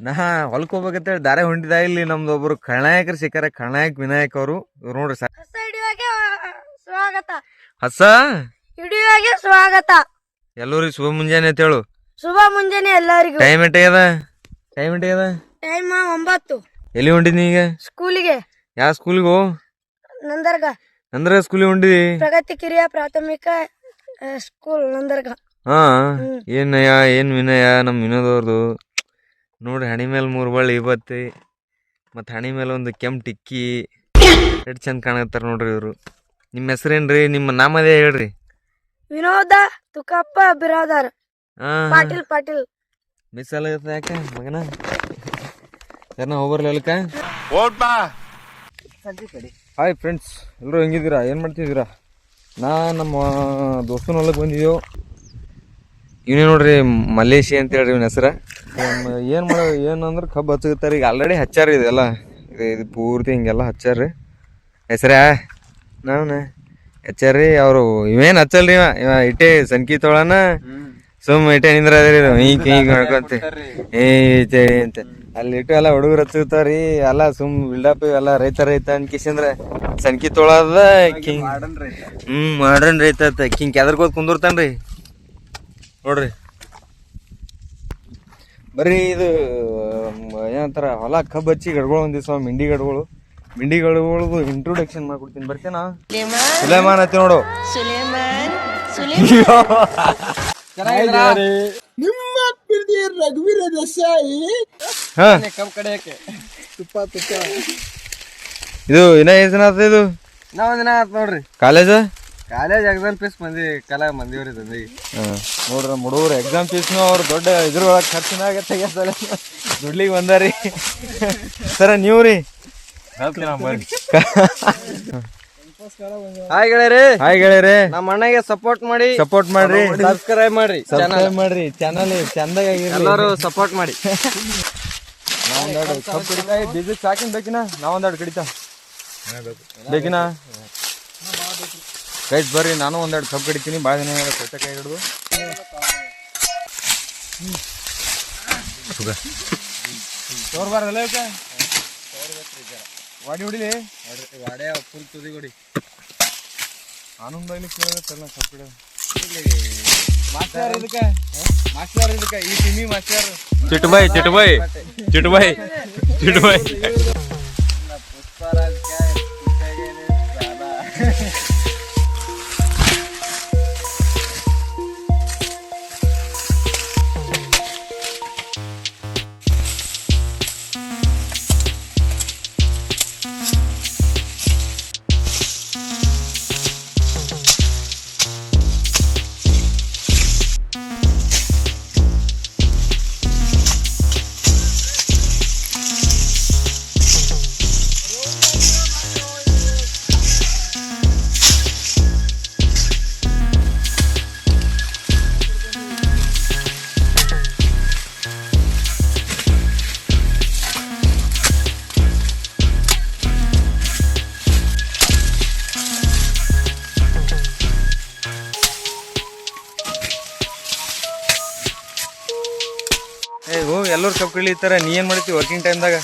ನಾ ಹೊಲಕ್ ಹೋಗ್ಬೇಕಂತೇಳಿ ದಾರೆ ಹೊಂಟಿದ ಇಲ್ಲಿ ನಮ್ದು ಒಬ್ರು ಖಳನಾಯಕರು ಸಿಕ್ಕಾರ ಖಳನಾಯಕ್ ವಿನಾಯಕ್ ಅವರು. ಇವ್ರು ನೋಡ್ರಿ ಸರ್ ಹೊಸ ಹಿಡಿಯುವಾಗೆ ಸ್ವಾಗತ. ಹಸ? ಹಿಡಿಯುವಾಗೆ ಸ್ವಾಗತ. ಎಲ್ಲರಿಗೂ ಶುಭ ಮುಂಜಾನೆ ಅಂತ ಹೇಳು. ಶುಭ ಮುಂಜಾನೆ ಎಲ್ಲರಿಗೂ. ಟೈಮ್ ಅದ ಟೈಮ್ ಎಷ್ಟಾಗ್ಯದ? ಟೈಮ್ ಒಂಬತ್ತು. ಎಲ್ಲಿ ಹೊಂಟಿದ್ನಿ ಈಗ ಸ್ಕೂಲಿಗೆ ಯಾವ ಸ್ಕೂಲಿಗೆ ಹೋ ನಂದರ್ಗ. ನಂದ್ರ ಸ್ಕೂಲಿಗೆ ಹೊಂಟಿದಿ ಪ್ರಗತಿ ಕಿರಿಯ ಪ್ರಾಥಮಿಕ ಆ, ಸ್ಕೂಲ್ ನಂದರ್ಗ. ಹಾ. ಏನ್ ಏನಯ್ಯ ಏನ್ ವಿನಯ ನಮ್ಮ ವಿನೋದವ್ರದು ನೋಡ್ರಿ ಹಣಿ ಮೇಲೆ ಮೂರು ಬಳ್ಳಿ ಇವತ್ತಿ. ಮತ್ತು ಹಣಿ ಮೇಲೆ ಒಂದು ಕೆಂಪು ಟಿಕ್ಕಿ. ಎಷ್ಟು ಚಂದ ಕಾಣತ್ತಾರ ನೋಡ್ರಿ ಇವರು. ನಿಮ್ಮ ಹೆಸರೇನ್ರಿ? ನಿಮ್ಮ ನಾಮದೇ ಹೇಳ್ರಿ. ವಿನೋದ ತುಕಪ್ಪ ಬಿರಾದಾರ್. ಪಾಟೀಲ್ ಪಾಟೀಲ್. ಮಿಸ್ ಆಗತ್ತ ಯಾಕೆ ಮಗನ? ಯಾರನ್ನ ಹೋಗ್ಬರ್ಲಿಲ್ಲಕ ಹಾಯ್ ಫ್ರೆಂಡ್ಸ್ ಎಲ್ಲರೂ ಹೆಂಗಿದ್ದೀರಾ? ಏನು ಮಾಡ್ತಿದ್ದೀರಾ? ನಾ ನಮ್ಮ ದೋಸ್ತನ ಹೊಲಕ್ಕೆ ಬಂದಿದ್ದೆವು ಇವನೇ ನೋಡ್ರಿ ಮಲೇಶಿ ಅಂತ ಹೇಳ್ರಿ ಇವನ ಹೆಸರ. ಏನು ಮಾಡೋ ಏನಂದ್ರೆ ಕಬ್ಬು ಹಚ್ಚುತ್ತಾರೆ ಈಗ ಆಲ್ರೆಡಿ ಹಚ್ಚಾರ ಇದೆಲ್ಲ ಇದು ಪೂರ್ತಿ ಹಿಂಗೆಲ್ಲ ಹಚ್ಚಾರ್ರಿ ಹೆಸರೇ? ನಾನು ಹಚ್ಚಾರ್ರಿ ಅವರು. ಇವೇನು ಹಚ್ಚಲ್ರಿ ಇವ? ಇವ ಇಟ್ಟೆ ಸನ್ಕಿ ತೊಳನ? ಸುಮ್ ಇಟ್ಟೆ ನಿಂದ್ರದ್ರಿ ಹಿಂಗ್ ಹಿಂಗ್ ಮಾಡ್ಕೊಂತ. ಅಂತ. ಅಲ್ಲಿ ಇಟ್ಟು ಎಲ್ಲ ಹುಡುಗರು ಹಚ್ಚುತ್ತಾರಿ ಎಲ್ಲ ಸುಮ್ ಬಿಲ್ಡಪ್ ಎಲ್ಲ ರೈತ ರೈತ ಅನ್ಕಿಸಂದ್ರ ಸನ್ಕಿ ತೊಳದ, ಕಿಂಗ್ ಹ್ಮ್ ಮಾಡ್ರನ್ ರೈತ ಕಿಂಗ್ ಕೆದರ್ಕೋದ್ ಕುಂದಿರ್ತಾನ್ರಿ. ನೋಡ್ರಿ. ಬರೀ ಇದು ಏನಂತಾರ ಹೊಲ ಕಬ್ಬು ಹಚ್ಚಿ ಗಡ್ಗಳು ಒಂದ್ ದಿವ್ಸ ಮಿಂಡಿ ಗಡ್ಗಳು ಮಿಂಡಿ ಗಡ್ಗಳದು ಇಂಟ್ರೊಡಕ್ಷನ್ ಮಾಡ್ಕೊಡ್ತೀನಿ. ಬರ್ತೇನಾ? ಸುಲೇಮಾನ್. ಐತಿ ನೋಡು. ನಿಮ್ಮ ರಘುವೀರ ದೇಸಾಯಿ. ಹಾ. ಕಮ್ ಕಡೆಯಕ್ಕೆ ತುಪ್ಪ ತುಪ್ಪ. ಇದು ಇನ್ನ ಏನ್ ಇದು? ನಾವ್ ದಿನ ಆತ್ ನೋಡ್ರಿ. ಕಾಲೇಜ್? ಕಾಲೇಜ್ ಎಕ್ಸಾಮ್ ಫೀಸ್ ಮಂದಿ ಕಲಾ ಮಂದಿವ್ರಿ ತಂದಿ ನೋಡ್ರಿ ನಮ್ಮ ಹುಡುಗರು ಎಕ್ಸಾಮ್ ಫೀಸ್ನು ಅವ್ರು ದೊಡ್ಡ ಇದ್ರೊಳಗೆ ಖರ್ಚಿನಾಗ ತೆಗಿಯಲ್ಲ ದುಡ್ಲಿಗೆ ಬಂದಾರಿ ಸರ ನೀವು ರೀ. ಹಾಯ್ ಗೆಳೆಯರಿ. ಹಾಯ್ ಗೆಳೆಯರಿ. ನಮ್ಮ ಅಣ್ಣಗೆ ಸಪೋರ್ಟ್ ಮಾಡಿ. ಸಪೋರ್ಟ್ ಮಾಡ್ರಿ. ಸಬ್ಸ್ಕ್ರೈಬ್ ಮಾಡ್ರಿ ಸಬ್ಸ್ಕ್ರೈಬ್ ಮಾಡ್ರಿ. ಚಾನಲ್ ಚಂದಾಗ ಎಲ್ಲರೂ ಸಪೋರ್ಟ್ ಮಾಡಿ. ನಾವೊಂದೆರಡು ಕಪ್ ಬೀಜಕ್ಕೆ ಸಾಕಿನ ಬೇಕಿನ? ನಾವೊಂದೆರಡು ಕಡಿತಾ. ಬೇಕಿನ? ಗೈಸ್ ಬರ್ರಿ ನಾನು ಒಂದೆರಡು ಕಪ್ ಕಡಿತೀನಿ. ಬಾಯ್ ದಿನ ಕೊಟ್ಟೆ ಕೈ ಹಿಡಿದು. ತೋರ್ಬಾರಲ್ಲ ಇವಕ್ಕೆ? ವಾಡಿ ಹೊಡಿಲಿ ವಾಡೆ ಫುಲ್ ತುದಿ ಕೊಡಿ ಆನಂದ ಕೇಳಬೇಕಲ್ಲ ಕಪ್ ಹಿಡಿಯೋದು. ಮಾಸ್ಟರ್ ಇದಕ್ಕೆ? ಮಾಸ್ಟರ್ ಇದಕ್ಕೆ? ಈ ಟಿಮಿ ಮಾಸ್ಟರ್ ಚಿಟ್ಟಬಾಯ್ ಚಿಟ್ಟಬಾಯ್ ಚಿಟ್ಟಬಾಯ್ ಚಿಟ್ಟಬಾಯ್ ಕಪ್ ಕಳಿತಾರ ನೀ ಏನು ಮಾಡ್ತೀವಿ ವರ್ಕಿಂಗ್ ಟೈಮ್ದಾಗ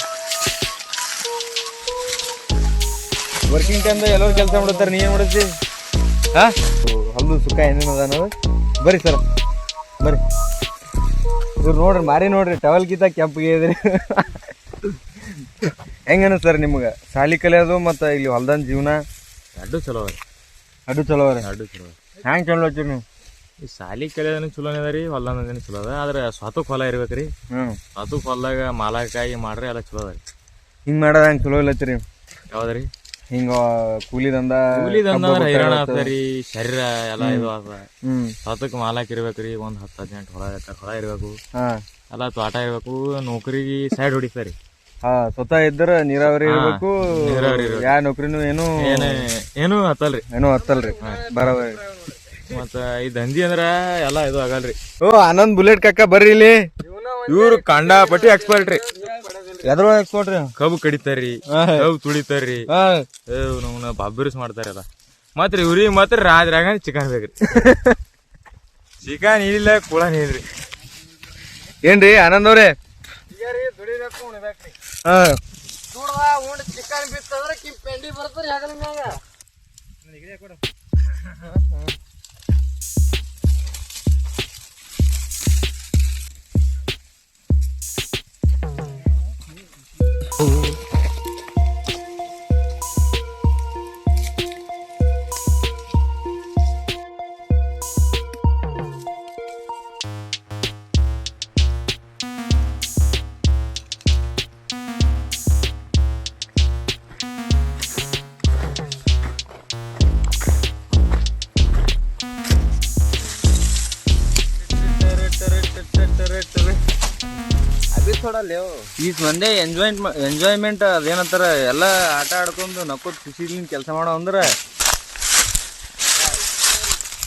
ವರ್ಕಿಂಗ್ ಟೈಮ್ದಾಗ ಎಲ್ಲರೂ ಕೆಲಸ ಮಾಡ್ತಾರೆ ನೀ ಏನು ಮಾಡ್ತಿ ಹಾ? ಹಲ್ಲು ಸುಖ ಏನೇನು ಅದ ಅನ್ನೋದು? ಬರ್ರಿ ಸರ್ ಬರ್ರಿ. ಇವ್ರು ನೋಡ್ರಿ ಮಾರಿ ನೋಡ್ರಿ ಟವಲ್ ಕಿತ್ತ ಕೆಂಪಿಗೆ ಇದ್ರಿ. ಹೆಂಗ ಸರ್ ನಿಮ್ಗೆ? ಸಾಲಿ ಕಲಿಯೋದು ಮತ್ತು ಇಲ್ಲಿ ಹೊಲ್ದನ್ ಜೀವನ? ಅಡ್ಡು ಚಲೋ ಅಡ್ಡು ಅಡು ಚಲೋ ರೀ ಎರಡು ಚಲೋ ಹ್ಯಾಂಗೆ ಹ್ಯಾಂಗ ಚಲೋ ಹಚ್ಚಿರಿ ನೀವು? ಈ ಸಾಲಿ ಕಲಿಯೋದನ್ನ ಚಲೋನೇ ಅದ ರೀ ಹೊಲ್ದಾನ ಚಲೋ ಅದ. ಆದ್ರೆ ಸ್ವಾತಕ್ ಹೊಲ ಇರ್ಬೇಕ್ರಿ. ಹ್ಞೂ. ಹೊಲದಾಗ ಹೊಲ್ದಾಗ ಮಾಲಕಾಯಿ ಮಾಡ್ರಿ ಎಲ್ಲ ಚಲೋ ಅದ ರೀ. ಹಿಂಗೆ ಮಾಡೋದು ಹಂಗೆ ಚಲೋ ಯಾವ್ದ್ರಿ ಹಿಂಗ ಕೂಲಿ ದಂದ ಕೂಲಿದಂದ ದಂದ ಹೈರಾಣ ಗೊತ್ತಾಗತ್ತೆ. ಆಗ್ತದ ರೀ ಶರೀರ ಎಲ್ಲ ಇದು ಸ್ವಾತಕ್ ಮಾಲಕ್ ಇರ್ಬೇಕ್ರಿ ಒಂದ್ ಹತ್ತು ಹದಿನೆಂಟು ಹೊಲ ಹೊಲ ಇರ್ಬೇಕು. ಎಲ್ಲ ತೋಟ ಇರ್ಬೇಕು ನೌಕರಿಗೆ ಸೈಡ್ ಹೊಡಿತಾರಿ ಹಾ ಸ್ವತಃ ಇದ್ರ ನೀರಾವರಿ ಇರ್ಬೇಕು. ನೀರಾವರಿ ಇರ್ಬೇಕು. ಯಾ ನೌಕರಿನೂ ಏನು ಏನೇ ಏನು ಹತ್ತಲ್ರಿ. ಏನು ಹತ್ತಲ್ರಿ. ಬರಬರಿ. ಮತ್ತ ಈ ದಂಧಿ ಅಂದ್ರ ಎಲ್ಲ ಇದು ಆಗಲ್ರಿ. ಓ ಆನಂದ್ ಬುಲೆಟ್ ಕಕ್ಕ ಬರ್ರಿ ಇಲ್ಲಿ. ಇವ್ರು ಕಂಡಾಪಟ್ಟಿ ಎಕ್ಸ್ಪರ್ಟ್ ರೀ. ಎದ್ರೊಳಗೆ ಎಕ್ಸ್ಪರ್ಟ್ ರೀ? ಕಬ್ಬು ಕಡಿತಾರ್ರಿ ಹಾ. ಕಬ್ಬು ತುಳಿತಾರ್ರಿ. ನಮ್ನ ಬಾಬಿರಿಸ್ ಮಾಡ್ತಾರಲ್ಲ ಮತ್ರಿ ಇವ್ರಿಗೆ ಮಾತ್ರ ರಾತ್ರಿಯಾಗ ಚಿಕನ್ ಬೇಕ್ರಿ. ಚಿಕನ್ ಇಲ್ಲ ಕುಳ ನೀಲ್ರಿ ಏನ್ರಿ ಆನಂದ್ ಅವ್ರೆ? ಹಾ. ಚಿಕನ್ ಬಿತ್ತಂದ್ರೆ ಕಿ ಪೆಂಡಿ ಬರ್ತಾರ ಹೆಗಲ ಮ್ಯಾಗ. ಈ ಒಂದೇ ಎಂಜಾಯ್ಮೆಂಟ್ ಎಂಜಾಯ್ಮೆಂಟ್ ಅದೇನಂತಾರ ಎಲ್ಲ ಆಟ ಆಡ್ಕೊಂಡು ನಕ್ಕೋದು ಖುಷಿಲಿಂದ ಕೆಲಸ ಮಾಡೋ ಅಂದ್ರೆ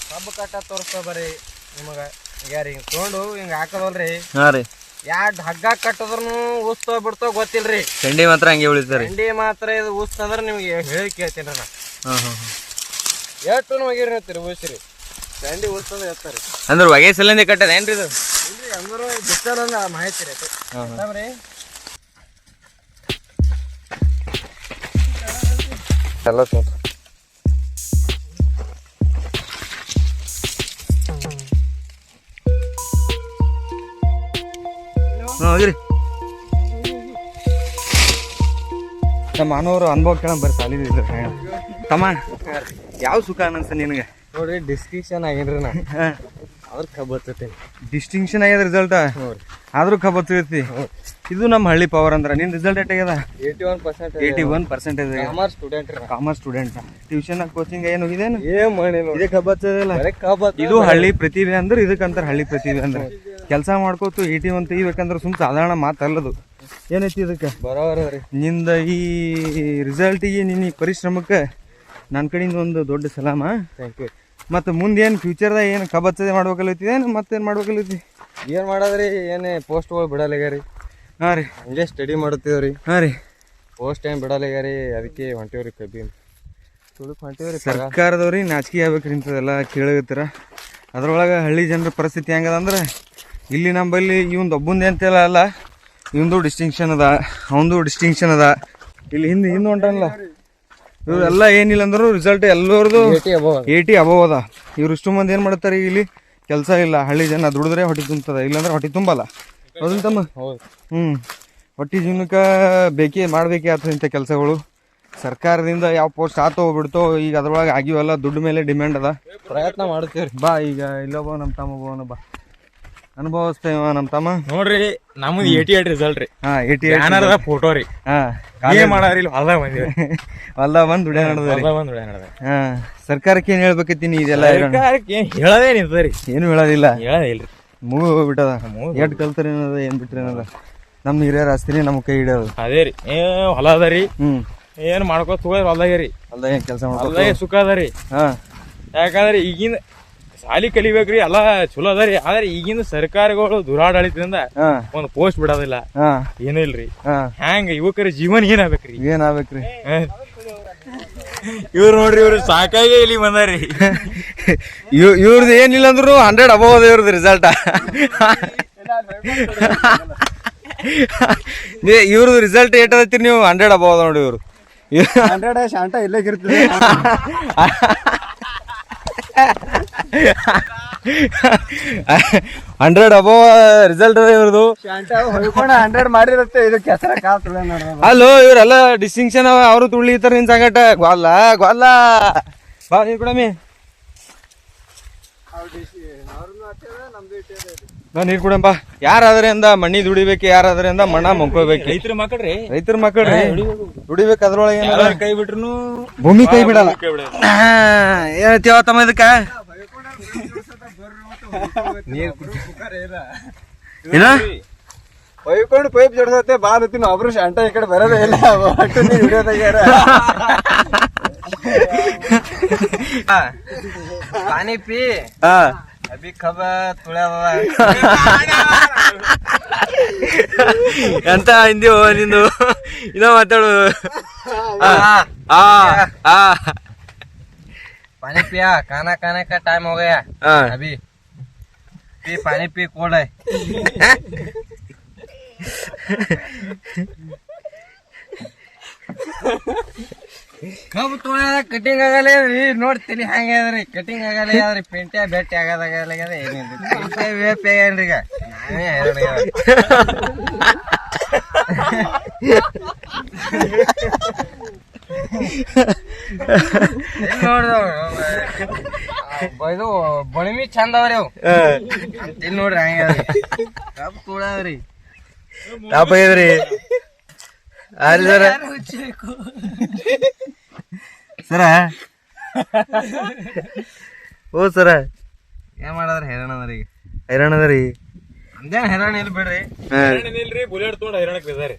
ಕಬ್ಬು ಕಟ್ಟ ತೋರಿಸ್ತಾ ಬರ್ರಿ ನಿಮಗೆ. ಈಗ ರೀ ಹಿಂಗ್ ತೊಗೊಂಡು ಹಿಂಗ ಹಾಕದಲ್ರಿ. ಹಾಂ ರೀ. ಎರಡು ಹಗ್ಗ ಕಟ್ಟದ್ರೂ ಉಸ್ತೋ ಬಿಡ್ತೋ ಗೊತ್ತಿಲ್ರಿ. ಚಂಡಿ ಮಾತ್ರ ಹಂಗೆ ಉಳಿತಾರೆ ಚಂಡಿ ಮಾತ್ರ ಇದು ಉಸ್ತ ಅಂದ್ರೆ ನಿಮಗೆ ಹೇಳಿ ಕೇಳ್ತೀನಿ ನಾ ಹಾಂ ಹಾಂ ಎಷ್ಟು ಹೋಗಿರಿ ಹೇಳ್ತೀರಿ ಉಸ್ರಿ. ಚಂಡಿ ಉಸ್ತಂದ್ರೆ ಹೇಳ್ತಾರೆ ಅಂದ್ರೆ ಹೊಗೆ ಸಲಿಂದ ಕಟ್ಟದ ಏನ್ರಿ ಇದು? ಇಲ್ರಿ ಅಂದ್ರು ಬಿಸ್ತಾರ ಮಾಹಿತಿ ರೀ ರೀ ಎಲ್ಲ ಹಾಂ ಹೋಗಿರಿ ನಮ್ಮ ಮಾನವರು ಅನುಭವ ಕೇಳ ಬರ್ರಿ ಸಾಲಿದ ತಮ್ಮ ಯಾವ ಸುಖ ಅನಂತ ನಿನಗೆ? ನೋಡ್ರಿ ಡಿಸ್ಕ್ರಿಪ್ಷನ್ ಆಗಿನ್ರಿ ನಾ. ಅದ್ರ ಕಬತ್ತೈತಿ ಡಿಸ್ಟಿಂಕ್ಷನ್ ಆಗ್ಯದ ರಿಸಲ್ಟ್ ಆದ್ರೂ ತಿಳಿತಿ ಇದು ನಮ್ಮ ಹಳ್ಳಿ ಪವರ್ ಅಂದ್ರೆ. ನಿನ್ ರಿಸಲ್ಟ್ ಎಟ್ ಆಗ್ಯದ? Eighty one percent eighty one percentage commerce student commerce student tuition coaching ಏನು ಹೋಗಿದೇನು ಏನು ಮಾಡಿ ಇದೇ ಹಳ್ಳಿ ಪ್ರತಿಭೆ ಅಂದ್ರೆ ಇದಕ್ಕಂತಾರ ಹಳ್ಳಿ ಪ್ರತಿಭೆ ಅಂದ್ರೆ. ಕೆಲಸ ಮಾಡ್ಕೋತು ಏಯ್ಟಿ ಒನ್ ತೆಗಿಬೇಕಂದ್ರೆ ಸುಮ್ ಸಾಧಾರಣ ಮಾತಲ್ಲದು ಏನೈತಿ ಇದಕ್ಕೆ? ಬರೋಬರ ರೀ. ನಿಂದ ಈ ರಿಸಲ್ಟಿಗೆ ನಿನ್ನ ಈ ಪರಿಶ್ರಮಕ್ಕೆ ನನ್ನ ಕಡೆಯಿಂದ ಒಂದು ದೊಡ್ಡ ಸಲಾಮ. ಥ್ಯಾಂಕ್ ಯು ಮತ್ತು ಮುಂದೆ ಏನು ಫ್ಯೂಚರ್ದಾಗ ಏನು ಕಬಚ್ಚದೆ ಮಾಡ್ಬೇಕಲ್ಲೈತಿ ಏನು ಮತ್ತೇನು ಮಾಡ್ಬೇಕಲ್ಲೈತಿ? ಏನು ಮಾಡೋದ್ರಿ ಏನೇ ಪೋಸ್ಟ್ಗಳು ಬಿಡಲಾಗ್ಯಾರಿ ಹಾಂ ರೀ. ಹಂಗೆ ಸ್ಟಡಿ ಮಾಡುತ್ತೀವ್ರಿ ಹಾಂ ರೀ. ಪೋಸ್ಟ್ ಏನ್ ರೀ ಅದಕ್ಕೆ ಹೊಂಟೇವ್ರಿ ಕಬ್ಬಿ. ತುಳುಕ್ ಹೊಂಟೇವ್ರಿ ಸರ್ಕಾರದವ್ರಿ ನಾಚಿಕೆ ಆಗ್ಬೇಕ್ರಿ ಇಂಥದೆಲ್ಲ ಕೇಳಗತ್ತರ ಅದ್ರೊಳಗೆ ಹಳ್ಳಿ ಜನರ ಪರಿಸ್ಥಿತಿ ಹೆಂಗದ ಅಂದ್ರೆ ಇಲ್ಲಿ ನಂಬಲ್ಲಿ ಇವಂದು ಒಬ್ಬಂದೇ ಅಂತೆಲ್ಲ ಅಲ್ಲ ಇವಂದು ಡಿಸ್ಟಿಂಕ್ಷನ್ ಅದ ಅವಂದು ಡಿಸ್ಟಿಂಕ್ಷನ್ ಅದ. ಇಲ್ಲಿ ಹಿಂದೆ ಹಿಂದೆ ಹೊಂಟಲ್ಲ ಇವರೆಲ್ಲ ಏನಿಲ್ಲ ಅಂದ್ರೂ ರಿಸಲ್ಟ್ ಎಲ್ಲರದು ಏಟಿ ಅಬವ್ ಅದ. ಇವ್ರು ಇಷ್ಟು ಮಂದಿ ಏನು ಮಾಡ್ತಾರೆ ಇಲ್ಲಿ? ಕೆಲಸ ಇಲ್ಲ. ಹಳ್ಳಿ ಜನ ದುಡಿದ್ರೆ ಹೊಟ್ಟೆ ತುಂಬ್ತದ ಇಲ್ಲಾಂದ್ರೆ ಹೊಟ್ಟೆ ತುಂಬಲ್ಲ. ಹೌದಿಲ್ಲ ತಮ್ಮ? ಹ್ಞೂ ಹೊಟ್ಟೆ ಜೀವನಕ್ಕೆ ಬೇಕೇ ಮಾಡಬೇಕೇ ಆತ ಇಂಥ ಕೆಲಸಗಳು. ಸರ್ಕಾರದಿಂದ ಯಾವ ಪೋಸ್ಟ್ ಆತೋ ಬಿಡ್ತೋ ಈಗ ಅದ್ರೊಳಗೆ ಆಗಿವಲ್ಲ ದುಡ್ಡು ಮೇಲೆ ಡಿಮ್ಯಾಂಡ್ ಅದ. ಪ್ರಯತ್ನ ಮಾಡ್ತೇವ್ರಿ. ಬಾ ಈಗ ಇಲ್ಲೊಬ್ಬ ನಮ್ಮ ತಮ್ಮ ಬೋನ ಬಾ. ಅನುಭವಿಸ್ತೇವ ನಮ್ಮ ತಮ್ಮ. ನೋಡ್ರಿ ನಮ್ದು ಏಟಿ ಏಟ್ ರಿಸಲ್ಟ್ ರೀ. ಹಾ ಏಟಿ ಏನಾರದ ಫೋಟೋ ರೀ. ಹಾ ಏನ್ ಮಾಡಾರಿ ಇಲ್ಲಿ ಹೊಲ್ದಾಗ ಬಂದಿವಿ ಹೊಲ್ದ ಬಂದು ದುಡಿಯ ನಡೆದ್ರಿ ಹೊಲ್ದಾಗ ಬಂದ್ ದುಡಿಯ ನಡೆದ ಹಾ ಸರ್ಕಾರಕ್ಕೆ ಏನ್ ಹೇಳ್ಬೇಕೈತಿ ನೀ ಇದೆಲ್ಲ ಸರ್ಕಾರಕ್ಕೆ ಏನ್ ಹೇಳೋದೇನಿರ್ತದ ರೀ ಏನು ಹೇಳೋದಿಲ್ಲ. ಹೇಳೋದೇ ಮುಗಿ ಹೋಗ್ಬಿಟ್ಟದ ಎಟ್ ಕಲ್ತಾರೆ ಏನದ ಏನ್ ಬಿಟ್ರಿ ಏನದ ನಮ್ಮ ಹಿರಿಯರ ಆಸ್ತಿನೇ ನಮ್ಮ ಕೈ ಹಿಡಿಯೋದು. ಅದೇ ರೀ. ಏ ಹೊಲ ಅದ ರೀ. ಹ್ಮ್. ಏನ್ ಮಾಡ್ಕೋತ ಹೋಗೋದ್ ಹೊಲ್ದಾಗ ರೀ. ಹೊಲ್ದಾಗ ಏನು ಕೆಲಸ ಮಾಡ್ಕೊ ಹೊಲ್ದಾಗ ಸುಖ ಅದ ರೀ. ಹಾಂ. ಯಾಕಂದ್ರೆ ಈಗಿನ ಸಾಲಿ ಕಲಿಬೇಕ್ರಿ ಎಲ್ಲ ಚಲೋ ಅದ ರೀ. ಆದ್ರೆ ಈಗಿನ ಸರ್ಕಾರಗಳು ದುರಾಡಳಿತದಿಂದ ಒಂದ್ ಪೋಸ್ಟ್ ಬಿಡೋದಿಲ್ಲ. ಏನೂ ಇಲ್ರಿ. ಹಾಂ. ಹ್ಯಾಂಗ ಯುವಕರ ಜೀವನ ಏನಾಗ್ಬೇಕ್ರಿ ಏನಾಗ್ಬೇಕ್ರಿ ಇವ್ರು ನೋಡ್ರಿ ಇವ್ರು ಸಾಕಾಗಿ ಇಲ್ಲಿ ಬಂದಾರಿ. ಇವ್ ಇವ್ರದ್ದು ಏನಿಲ್ಲ ಅಂದ್ರು ಹಂಡ್ರೆಡ್ ಅಬವ್ ಅದ ಇವ್ರದ್ದು ರಿಸಲ್ಟ್ ಇವ್ರದ್ದು ರಿಸಲ್ಟ್ ಏಟ್ ಅದತ್ತೀರಿ ನೀವು ಹಂಡ್ರೆಡ್ ಅಬವ್ ಅದ ನೋಡಿ ಇವ್ರು. ಹಂಡ್ರೆಡ್ ಶಾಂಟ ಇಲ್ಲೇ ಇರ್ತದೆ ಹಂಡ್ರೆಡ್ ಅಬೋ ರಿಸಲ್ಟ್ ಅದ ಹೊಯ್ಕೊಂಡ ಹಂಡ್ರೆಡ್ ಮಾಡಿರತ್ತೆ ಇದು ಕೆಸರ ಅಲ್ಲೋ ಇವರೆಲ್ಲ ಡಿಸ್ಟಿಂಕ್ಷನ್ ಅವ ಅವರು ತುಳಿತಾರ ನಿನ್ ಸಂಗಟ. ಗ್ವಾಲ ಗ್ವಾಲ ಬಾ ನೀರ್ ಕೊಡಮಿ ಬಾ ನೀರ್ ಕೊಡಂಬ ಯಾರಾದ್ರೆ ಅಂದ ಮಣ್ಣಿ ದುಡಿಬೇಕು ಯಾರಾದ್ರೆ ಅಂದ ಮಣ್ಣ ಮಂಕೋಬೇಕು ರೈತರ ಮಕ್ಕಳ್ರಿ. ರೈತರ ಮಕ್ಕಳ್ರಿ ದುಡಿಬೇಕು. ಅದ್ರೊಳಗೆ ಕೈ ಬಿಟ್ರು ಭೂಮಿ ಕೈ ಬಿಡಲ್ಲ. ಹೇಳ್ತೀವ ತಮ್ಮ ಇದಕ್ಕ? ಏನ? ಒಯ್ಕೊಂಡು ಪೈಪ್ ಜೋಡಿಸತ್ತೆ ಬಾ ತಿನ್ನು ಒಬ್ರು ಶಂಟ ಈ ಕಡೆ ಬರೋದೇ ಇಲ್ಲ ಒಟ್ಟು ನೀನು ಹಿಡಿಯೋ ತೆಗ್ಯಾರ ಪಾನಿ ಪಿ ಹಾ ಅಭಿ ಖಬ ತುಳವ ಅಂತ ಹಿಂದಿ ನಿಂದು? ಇನ್ನ ಮಾತಾಡು. ಆ ಆ. ಪಾನಿ ಪಿಯಾ ಖಾನಾ ಖಾನೆ ಕಾ ಟೈಮ್ ಹೋಗಯ ಅಭಿ. पी पानी पी कोल्ड है ಕಬ್ಬು ತುಳ ಕಟಿಂಗ್ ಆಗಲ್ಲ ರೀ ನೋಡ್ತೀನಿ ಹಂಗೆ ಅದ್ರಿ ಕಟಿಂಗ್ ಆಗಲ್ಲ ಆದ್ರಿ ಪೇಂಟೆ ಬೆಟ್ಟಿ ಆಗದಾಗಲ್ಲ ಏನಿಲ್ಲ ಪೇಂಟೆ ವೇಪ್ ಏನ್ರಿ ಈಗ ನಾವೇ ಹೈರಾಣ ಆಗ್ಯಾವ. ಎಲ್ಲಿ ನೋಡ್ದವ್ ಇದು ಬಳಿಮಿ ಚಂದ ಅವ್ರಿ ಅವು. ಇಲ್ಲಿ ನೋಡ್ರಿ ಹಂಗೆ ಕಪ್ ಕೂಡ ಅವ್ರಿ ಟಾಪ್ ಐದ್ರಿ ಆರಿ ಸರ. ಸರ. ಓ ಸರ. ಏನ್ ಮಾಡದ್ರಿ ಹೈರಾಣ ಅದ್ರಿ? ಹೈರಾಣ ಅದ್ರಿ. ಅಂದೇನ್ ಹೈರಾಣ ಇಲ್ಲ ಬಿಡ್ರಿ. ಇಲ್ರಿ? ಬುಲೆಟ್ ತೊಗೊಂಡು ಹೈರಾಣಕ್ಕೆ ಬಿದ್ದಾರಿ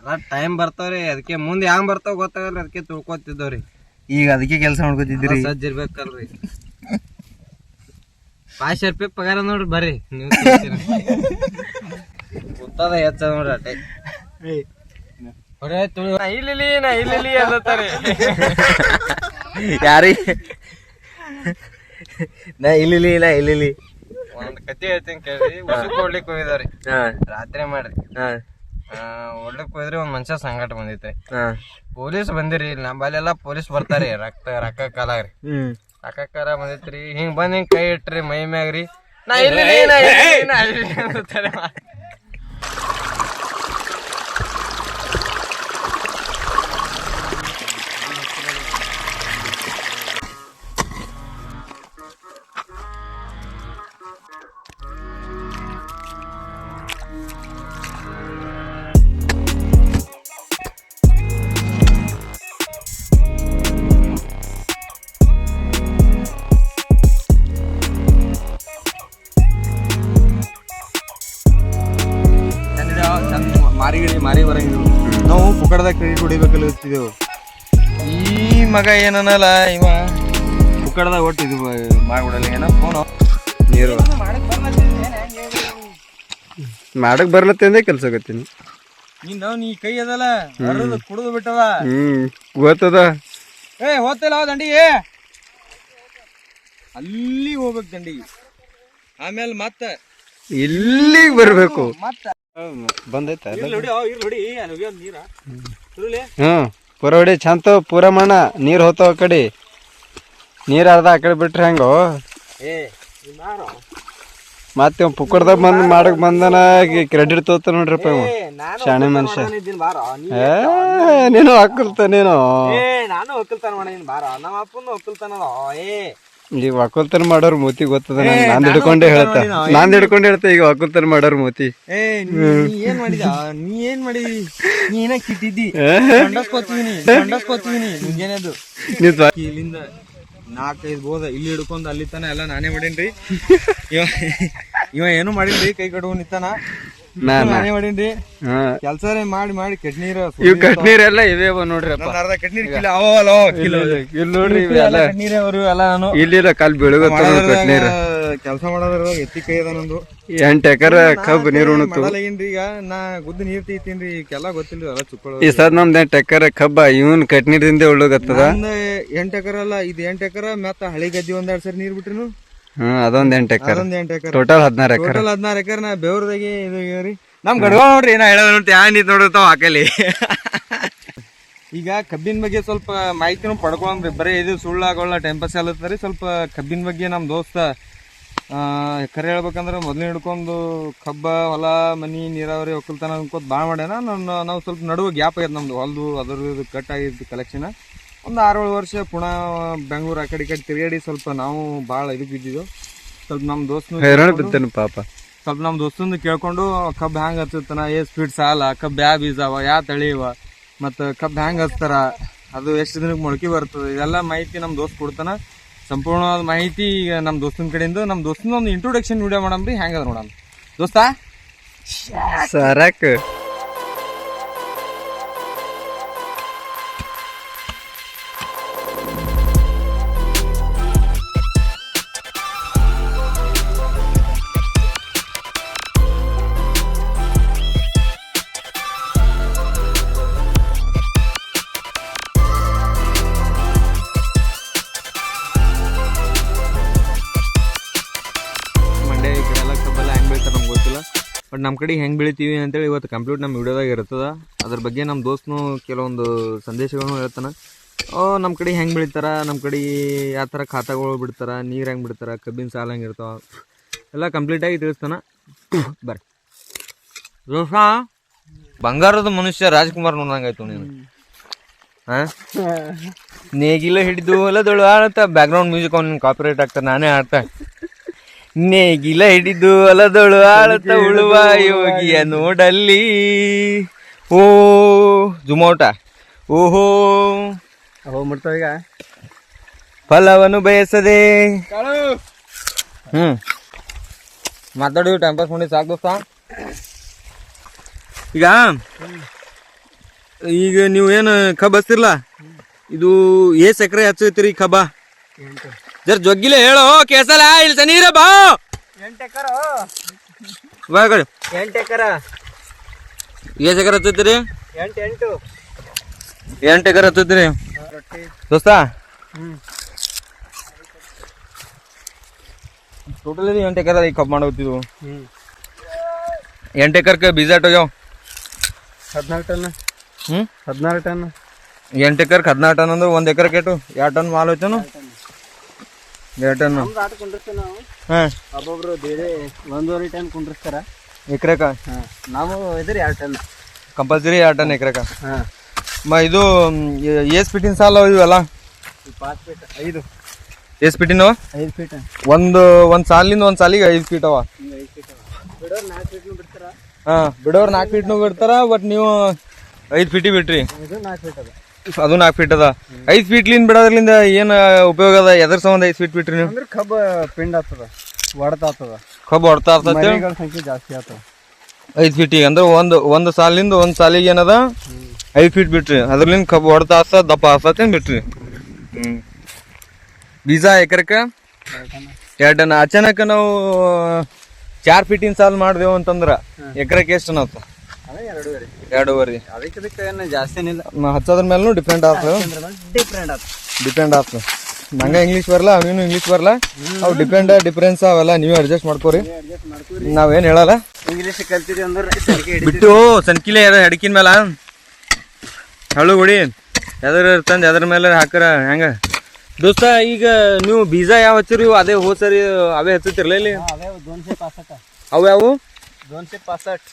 ಎಲ್ಲ ಟೈಮ್ ಬರ್ತಾವ್ರಿ ಅದಕ್ಕೆ ಮುಂದೆ ಹ್ಯಾಂಗ ಬರ್ತಾವ ಗೊತ್ತಾಗಲ್ಲ ಅದಕ್ಕೆ ತಿಳ್ಕೊತಿದ್ದವ್ರಿ. ಈಗ ಅದಕ್ಕೆ ಕೆಲಸ ಮಾಡ್ಕೊತಿದ್ರಿ ಸಜ್ಜ ಇರ್ಬೇಕಲ್ರಿ. ಪಾಚ್ ರೂಪಾಯಿ ಪಗಾರ ನೋಡ್ರಿ ಬರ್ರಿ. ನೀವು ತಿಂತೀರ. ಗೊತ್ತದ ಹೆಚ್ಚ ನೋಡ್ರಿ ಅಟ್ಟೆ. ಹೊರೆ ತುಳು ನಾ ಇಲ್ಲಿ ನಾ ಇಲ್ಲಿ ಅನ್ನತ್ತಾರೆ ಯಾರಿ? ನಾ ಇಲ್ಲಿ ನಾ ಇಲ್ಲಿ ಒಂದ್ ಕತೆ ಹೇಳ್ತೀನಿ ಕೇಳಿ ಕೊಡ್ಲಿಕ್ಕೆ ಹೋಗಿದಾವ್ರಿ. ಹಾ. ರಾತ್ರಿ ಮಾಡ್ರಿ. ಹಾ. ಆ, ಹೋದ್ರೆ ಒಂದು ಮನುಷ್ಯ ಸಂಕಟ ಬಂದೈತೆ. ಪೊಲೀಸ್ ಬಂದಿರಿ ಇಲ್ಲಿ ನಮ್ಮಲ್ಲೆಲ್ಲ ಪೊಲೀಸ್ ಬರ್ತಾರಿ ರಕ್ತ ರೊಕ್ಕ ಕಾಲಾಗ್ರಿ. ಹ್ಮ್. ಕಾಲ ಬಂದೈತ್ರಿ ಹಿಂಗ್ ಬಂದ್ ಹಿಂಗ್ ಕೈ ಇಟ್ರಿ ಮೈ ಮ್ಯಾಗ್ರಿ. ನಾ ಇಲ್ಲಿ ನಾ ಇಲ್ಲಿ ನಾ ಇಲ್ಲಿ ಅಂತಾರೆ. ಹೊಡಿಬೇಕಲ್ಲ ಈ ಮಗ ಏನನಲ್ಲ ಇವ? ಕುಕ್ಕಡದ ಒಟ್ಟು ಇದು ಮಾಡ್ಬಿಡಲ್ಲ ಏನೋ ಫೋನ್. ನೀರು. ಮಾಡಕ್ ಬರ್ಲತ್ತಂದೆ ಕೆಲ್ಸ ಆಗತ್ತೀನಿ ನೀನು ನೀ ಕೈ ಅದಲ್ಲ ಹರಿದು ಕುಡಿದು ಬಿಟ್ಟವ. ಹ್ಮ್ ಗೊತ್ತದ. ಏ ಹೋಗ್ತಿಲ್ಲ ದಂಡಿಗೆ. ಅಲ್ಲಿ ಹೋಗ್ಬೇಕು ದಂಡಿಗೆ. ಆಮೇಲೆ ಮತ್ತೆ. ಇಲ್ಲಿಗೆ ಬರಬೇಕು. ಮತ್ತೆ. ಬಂದೈತ ಇರ್ಲಿ ಹೊಡಿ ಅವ್ ಇರ್ಲಿ ಹೊಡಿ ಅಲ್ಲಿ ನೀರ. ಹ್ಮ್ ಪೂರ ಹೊಡಿ ಚಂತ ಪೂರ ಮಣ್ಣ ನೀರ್ ಹೋತಾವ ಆ ಕಡೆ. ನೀರ್ ಅರ್ಧ ಆ ಕಡೆ ಬಿಟ್ರೆ ಹೆಂಗೋ? ಮತ್ತೆ ಪುಕ್ಕಡ್ದಾಗ ಬಂದ್ ಮಾಡಕ್ ಬಂದನ ಕ್ರೆಡಿಟ್ ತೋತ ನೋಡ್ರಪ್ಪ ಇವ ಶಾಣೆ ಮನುಷ್ಯ. ನೀನು ಹಾಕಲ್ತ ನೀನು ನಾನು ಒಕ್ಕಲ್ತಾನ ಮಾಡಿದೀನಿ ಬಾರ. ನಮ್ಮ ಅಪ್ಪನ ಒಕ್ಕಲ್ತಾನ ಏ ಈಗ ಒಕ್ಕಲ್ತನ ಮಾಡೋರ್ ಮೂತಿ ಗೊತ್ತದ ನಾನ್ ನಾನು ಹಿಡ್ಕೊಂಡೆ ಹೇಳ್ತ. ನಾನ್ ಹಿಡ್ಕೊಂಡೆ ಹೇಳ್ತಾ ಈಗ ಒಕ್ಕಲ್ತನ ಮಾಡೋರ್ ಮೂತಿ. ಏನ್ ಮಾಡಿದ? ನೀ ಏನ್ ಮಾಡಿದಿ? ನೀ ಏನ ಕಿಟ್ಟಿದ್ದಿ? ಕಂಡಸ್ಕೊತೀವಿನಿ ಕಂಡಸ್ಕೊತೀವಿನಿ ಮುಂಜಾನೆದು ಇಲ್ಲಿಂದ ನಾಲ್ಕೈದು ಬೋದ ಇಲ್ಲಿ ಹಿಡ್ಕೊಂಡ್ ಅಲ್ಲಿ ತನ ಎಲ್ಲ ನಾನೇ ಮಾಡೀನ್ರಿ. ಇವ ಇವ ಏನು ಮಾಡಿಲ್ರಿ ಕೈ ಕಡುವ ನಿತ್ತಾನ ಕೆಲ್ಸ ಮಾಡಿ ಮಾಡಿ ಕೆಟ್ನೀರ ಇವ್ ಇವೇ ನೋಡ್ರಿ ಕೆಟ್ನೀರ್ ಅವ ಅಲ್ಲ ಕಿಲೋ ಇಲ್ಲಿ ನೋಡ್ರಿ ಎಲ್ಲ ಇಲ್ಲಿಲ್ಲ ಕಾಲ್ ಬೆಳಗತ್ತ ಕಟ್ನೀರ್ ಕೆಲಸ ಮಾಡೋದ್ರಾಗ ಎತ್ತಿ ಕೈ ಅದ ನಂದು. ಎಂಟ್ ಎಕರ ಕಬ್ಬ್ ನೀರ್ ಉಣತು ಈಗ? ನಾ ಗುದ್ದು ನೀರ್ ತೀತೀನ್ರಿ ಈಗೆಲ್ಲ ಗೊತ್ತಿಲ್ರಿ ಎಲ್ಲ ಚುಕ್ಕಳು ಈ ಸದ್ ನಮ್ದ್ ಎಂಟ್ ಎಕರೆ ಕಬ್ಬ ಇವನ್ ಕಟ್ನೀರಿಂದ ಉಳ್ಳಗತ್ತದ? ಎಂಟ್ ಎಕರ ಅಲ್ಲ ಇದು ಎಂಟ್ ಎಕರ ಮತ್ತ ಹಳಿ ಗದ್ದಿ ಒಂದ್ ಎರಡ್ ಸರಿ ನೀರ್ ಬಿಟ್ರಿನು? ಹ್ಮ್ ಅದೊಂದ್ ಎಂಟ್ ಎಕರ್. ಅದೊಂದ್ ಎಂಟ್ ಎಕರ್. ಟೋಟಲ್ ಹದಿನಾರು ಎಕರೆ. ಟೋಟಲ್ ಹದಿನಾರು ಎಕರ್ ನಾ ಬೆವ್ರದಾಗೆ ಇದು ರೀ ನಮ್ ಗಡ್ಗ ನೋಡ್ರಿ ನಾ ಹೇಳೋದ್ ನೋಡ್ತಿ ಹ್ಯಾಂಗ್ ನೀತ್ ನೋಡಿರ್ತಾವ ಆಕಲಿ ಈಗ ಕಬ್ಬಿನ ಬಗ್ಗೆ ಸ್ವಲ್ಪ ಮಾಹಿತಿನೂ ಪಡ್ಕೊಂಡ್ರಿ. ಬರೀ ಇದು ಸುಳ್ಳಾಗೋಳ ಟೈಮ್ ಪಾಸ್ ಆಲತ್ತರಿ ಸ್ವಲ್ಪ ಕಬ್ಬಿನ ಬಗ್ಗೆ ನಮ್ಮ ದೋಸ್ತ ಆ, ಕರೆ ಹೇಳ್ಬೇಕಂದ್ರೆ ಮೊದ್ಲು ಹಿಡ್ಕೊಂಡು ಕಬ್ಬ ಹೊಲ ಮನಿ ನೀರಾವರಿ ಒಕ್ಕಲ್ತನ ಅನ್ಕೋತ ಭಾಳ ಮಾಡ್ಯಾನ. ನನ್ನ ನಾವು ಸ್ವಲ್ಪ ನಡುವೆ ಗ್ಯಾಪ್ ಆಗ್ಯದ ನಮ್ದು. ಹೊಲ್ದು ಅದ್ರದ್ದು ಕಟ್ ಆಗಿದ್ದು ಕಲೆಕ್ಷನ್ ಒಂದು ಆರೇಳು ಏಳು ವರ್ಷ ಪುಣೆ ಬೆಂಗಳೂರು ಆ ಕಡೆ ಈ ಕಡೆ ತಿರುಗಾಡಿ ಸ್ವಲ್ಪ ನಾವು ಭಾಳ ಇದಕ್ಕೆ ಬಿದ್ದಿದ್ದೆವು ಸ್ವಲ್ಪ ನಮ್ಮ ದೋಸ್ತನು ಹೈರಾಣ ಬಿತ್ತೇನು ಪಾಪ. ಸ್ವಲ್ಪ ನಮ್ಮ ದೋಸ್ತಂದು ಕೇಳ್ಕೊಂಡು ಕಬ್ಬು ಹ್ಯಾಂಗೆ ಹಚ್ಚುತ್ತಾನ ಏ ಸ್ಪೀಡ್ ಸಾಲ ಕಬ್ಬು ಯಾವ ಬೀಜ ಅವ ಯಾವ ತಳಿ ಮತ್ತು ಕಬ್ಬು ಹ್ಯಾಂಗೆ ಹಚ್ತಾರ ಅದು ಎಷ್ಟು ದಿನಕ್ಕೆ ಮೊಳಕೆ ಬರ್ತದೆ ಇದೆಲ್ಲ ಮಾಹಿತಿ ನಮ್ಮ ದೋಸ್ತ್ ಕೊಡ್ತಾನೆ. ಸಂಪೂರ್ಣವಾದ ಮಾಹಿತಿ ಈಗ ನಮ್ಮ ದೋಸ್ತನ ಕಡೆಯಿಂದ. ನಮ್ಮ ದೋಸ್ತನ ಒಂದು ಇಂಟ್ರೊಡಕ್ಷನ್ ವಿಡಿಯೋ ಮಾಡಮ್ರಿ ಹ್ಯಾಂಗದ ನೋಡಮ್ ದೋಸ್ತ? ಸರಕ್. ನಮ್ಮ ಕಡೆ ಹೆಂಗೆ ಬೆಳಿತೀವಿ ಅಂತೇಳಿ ಇವತ್ತು ಕಂಪ್ಲೀಟ್ ನಮ್ಮ ವಿಡಿಯೋದಾಗ ಇರ್ತದೆ. ಅದ್ರ ಬಗ್ಗೆ ನಮ್ಮ ದೋಸ್ತನು ಕೆಲವೊಂದು ಸಂದೇಶಗಳನ್ನು ಹೇಳ್ತಾನೆ. ಓ ನಮ್ಮ ಕಡೆ ಹೆಂಗೆ ಬೆಳಿತಾರೆ? ನಮ್ಮ ಕಡೆ ಯಾವ ಥರ ಖಾತಾಗಳು ಬಿಡ್ತಾರೆ? ನೀರು ಹೆಂಗೆ ಬಿಡ್ತಾರೆ? ಕಬ್ಬಿನ ಸಾಲ ಹೆಂಗೆ ಇರ್ತಾವ? ಎಲ್ಲ ಕಂಪ್ಲೀಟಾಗಿ ತಿಳಿಸ್ತಾನೆ. ಬರ್ರಿ. ದೋಸ್ತ ಬಂಗಾರದ ಮನುಷ್ಯ ರಾಜ್ಕುಮಾರ್ ನೋಡಂಗಾಯ್ತು ನೀನು. ಹಾಂ ನೇಗಿಲ ಹಿಡಿದು ಹೊಲದೊಳು ಆಡ್ತಾ ಬ್ಯಾಕ್ಗ್ರೌಂಡ್ ಮ್ಯೂಸಿಕ್ ಅವ್ನು ಕಾಪಿರೇಟ್ ಆಗ್ತಾ ನಾನೇ ಆಡ್ತಾ. ನೇಗಿಲ ಹಿಡಿದು ಅಲದೊಳು ಆಳತ ಉಳುವ ಯೋಗಿಯ ನೋಡಲ್ಲಿ. ಓ ಜುಮೋಟ ಓಹೋ. ಈಗ. ಫಲವನ್ನು ಬಯಸದೆ. ಹ್ಮ್. ಮಾತಾಡಿ ಟೈಮ್ ಪಾಸ್ ಮಾಡಿ ಸಾಕು ದೋಸ್ತ. ಈಗ ಈಗ ನೀವು ಏನು ಕಬ್ಬ್ ಹಚ್ತಿರ್ಲ ಇದು ಏ ಸಕ್ಕರೆ ಹಚ್ಚೈತಿರಿ ಕಬ್ಬ ಜರ ಜೊಗ್ಗಿಲೆ ಹೇಳೋ ಕೇಸಲ ಇಲ್ಲಿ ಸನೀರ ಬಾ. ಎಂಟು ಎಕರ? ಬಾ ಕಡೆ. ಎಂಟು ಎಕರ. ಏಸ್ ಎಕರೆ ಹಚ್ಚೈತಿರಿ ಎಂಟು ಎಂಟು. ಎಂಟು ಎಕರೆ ಹಚ್ಚೈತಿರಿ ರೊಟ್ಟಿ. ದೋಸ್ತ. ಹ್ಮ್. ಟೋಟಲಿ ಎಂಟು ಎಕರೆ ಈ ಕಬ್ಬು ಮಾಡೋತಿದ್ವು ಹ್ಮ್. ಎಂಟು ಎಕರ್ಗೆ ಬೀಜ ಇಟ್ಟೋಗ್ಯಾವ ಹದಿನಾಲ್ಕು ಟನ್. ಹ್ಞೂ ಹದಿನಾರು ಟನ್. ಎಂಟು ಎಕರ್ಗೆ ಹದಿನಾರು ಟನ್ ಅಂದ್ರೆ ಒಂದು ಎಕರೆ ಕೇಟು. ಎರಡು ಟನ್ ಮಾಲ್ ಹೋಯ್ತೇನು? ನಮ್ದು ಆಟ ಕುಂಡಿರ್ತೀವಿ ನಾವು. ಹಾಂ. ಒಬ್ಬೊಬ್ರು ಬೇರೆ ಒಂದೂವರೆ ಟನ್ ಕುಂಡಿರ್ತಾರ ಎಕರೆಕ? ಹಾಂ. ನಾವು ಇದ್ರಿ ಎರಡು ಟನ್ ಕಂಪಲ್ಸರಿ ಎರಡು ಟನ್ ಎಕರೆಕ? ಹಾಂ. ಮ ಇದು ಏಸ್ ಫೀಟಿನ ಸಾಲ ಇವೆಲ್ಲ? ಪಾಚ್ ಫೀಟ್ ಐದು. ಏಸ್ ಫೀಟಿನ ಐದು ಫೀಟ್ ಒಂದು ಒಂದು ಸಾಲಿಂದ ಒಂದು ಸಾಲಿಗೆ ಐದು ಫೀಟ್ ಅವ. ಐದು ಫೀಟ್ ಬಿಡೋರು ನಾಲ್ಕು ಫೀಟ್ನು ಬಿಡ್ತಾರ? ಹಾಂ ಬಿಡೋರು ನಾಲ್ಕು ಫೀಟ್ನು ಬಿಡ್ತಾರ ಬಟ್ ನೀವು ಐದು ಫೀಟಿ ಬಿಟ್ರಿ. ಇದು ನಾಲ್ಕು ಫೀಟ್ ಅದ. ಅದು ನಾಲ್ಕು ಫೀಟ್ ಅದ. ಐದು ಫೀಟ್ಲಿಂದ ಬಿಡೋದ್ರಿಂದ ಏನು ಉಪಯೋಗ ಅದ? ಎದ್ರ ಸಂಬಂಧ ಐದು ಫೀಟ್ ಬಿಟ್ರಿ ನೀವು? ಅಂದ್ರೆ ಕಬ್ಬ ಪಿಂಡ್ ಆಗ್ತದ ಒಡತ ಆಗ್ತದ. ಕಬ್ಬು ಹೊಡ್ತಾ ಇರ್ತೈತಿ ಮರಿಗಳ ಸಂಖ್ಯೆ ಜಾಸ್ತಿ ಆಗ್ತದ. ಐದು ಫೀಟಿಗೆ ಅಂದ್ರೆ ಒಂದು ಒಂದು ಸಾಲಿಂದ ಒಂದು ಸಾಲಿಗೆ ಏನದ? ಐದು ಫೀಟ್ ಬಿಟ್ರಿ. ಅದ್ರಲಿಂದ ಕಬ್ಬು ಹೊಡ್ತಾ ಆಸ ದಪ್ಪ ಆಸ್ತತಿ ಬಿಟ್ರಿ. ಹ್ಞೂ ಬೀಜ ಎಕರೆಕ? ಎರಡು ಟನ್. ಅಚಾನಕ್ ನಾವು ಚಾರ್ ಫೀಟಿನ ಸಾಲ್ ಮಾಡಿದೆವು ಅಂತಂದ್ರ ಎಕರೆಕ್ಕೆ ಎಷ್ಟು ನಾವ್ ಎರಡೂವರೆ. ಅದಕ್ಕೆ ಇದಕ್ಕೆ ಏನು ಜಾಸ್ತಿ ಏನಿಲ್ಲ. ಹಚ್ಚೋದ್ರ ಮೇಲೂ ಡಿಪೆಂಡ್ ಆಗ್ತದೆ ಡಿಫ್ರೆಂಟ್ ಆಗ್ತದ ಡಿಪೆಂಡ್ ಆಗ್ತದೆ ನಂಗೆ ಇಂಗ್ಲೀಷ್ ಬರಲ್ಲ ಅವನು ಇಂಗ್ಲೀಷ್ ಬರಲ್ಲ. ಅವು ಡಿಪೆಂಡ್ ಡಿಫ್ರೆನ್ಸ್ ಅವೆಲ್ಲ ನೀವೇ ಅಡ್ಜಸ್ಟ್ ಮಾಡ್ಕೋರಿ. ನಾವೇನು ಹೇಳಲ್ಲ. ಇಂಗ್ಲೀಷ್ ಕಲ್ತಿದ್ವಿ ಅಂದ್ರೆ ಬಿಟ್ಟು ಸನ್ಕಿಲೆ ಅಡಕಿನ ಮೇಲೆ. ಹಳು ಗುಡಿ ಎದ್ರ ತಂದು ಎದ್ರ ಮೇಲೆ ಹಾಕರ ಹೆಂಗ? ದೋಸ್ತ ಈಗ ನೀವು ಬೀಜ ಯಾವ ಹಚ್ಚಿರಿ ಅದೇ ಹೋದ್ ಸರಿ ಅವೇ ಹಚ್ಚುತ್ತಿರಲಿಲ್ಲ ಅವೇ ಯಾವು? ದೋನ್ಸೆ ಪಾಸಟ್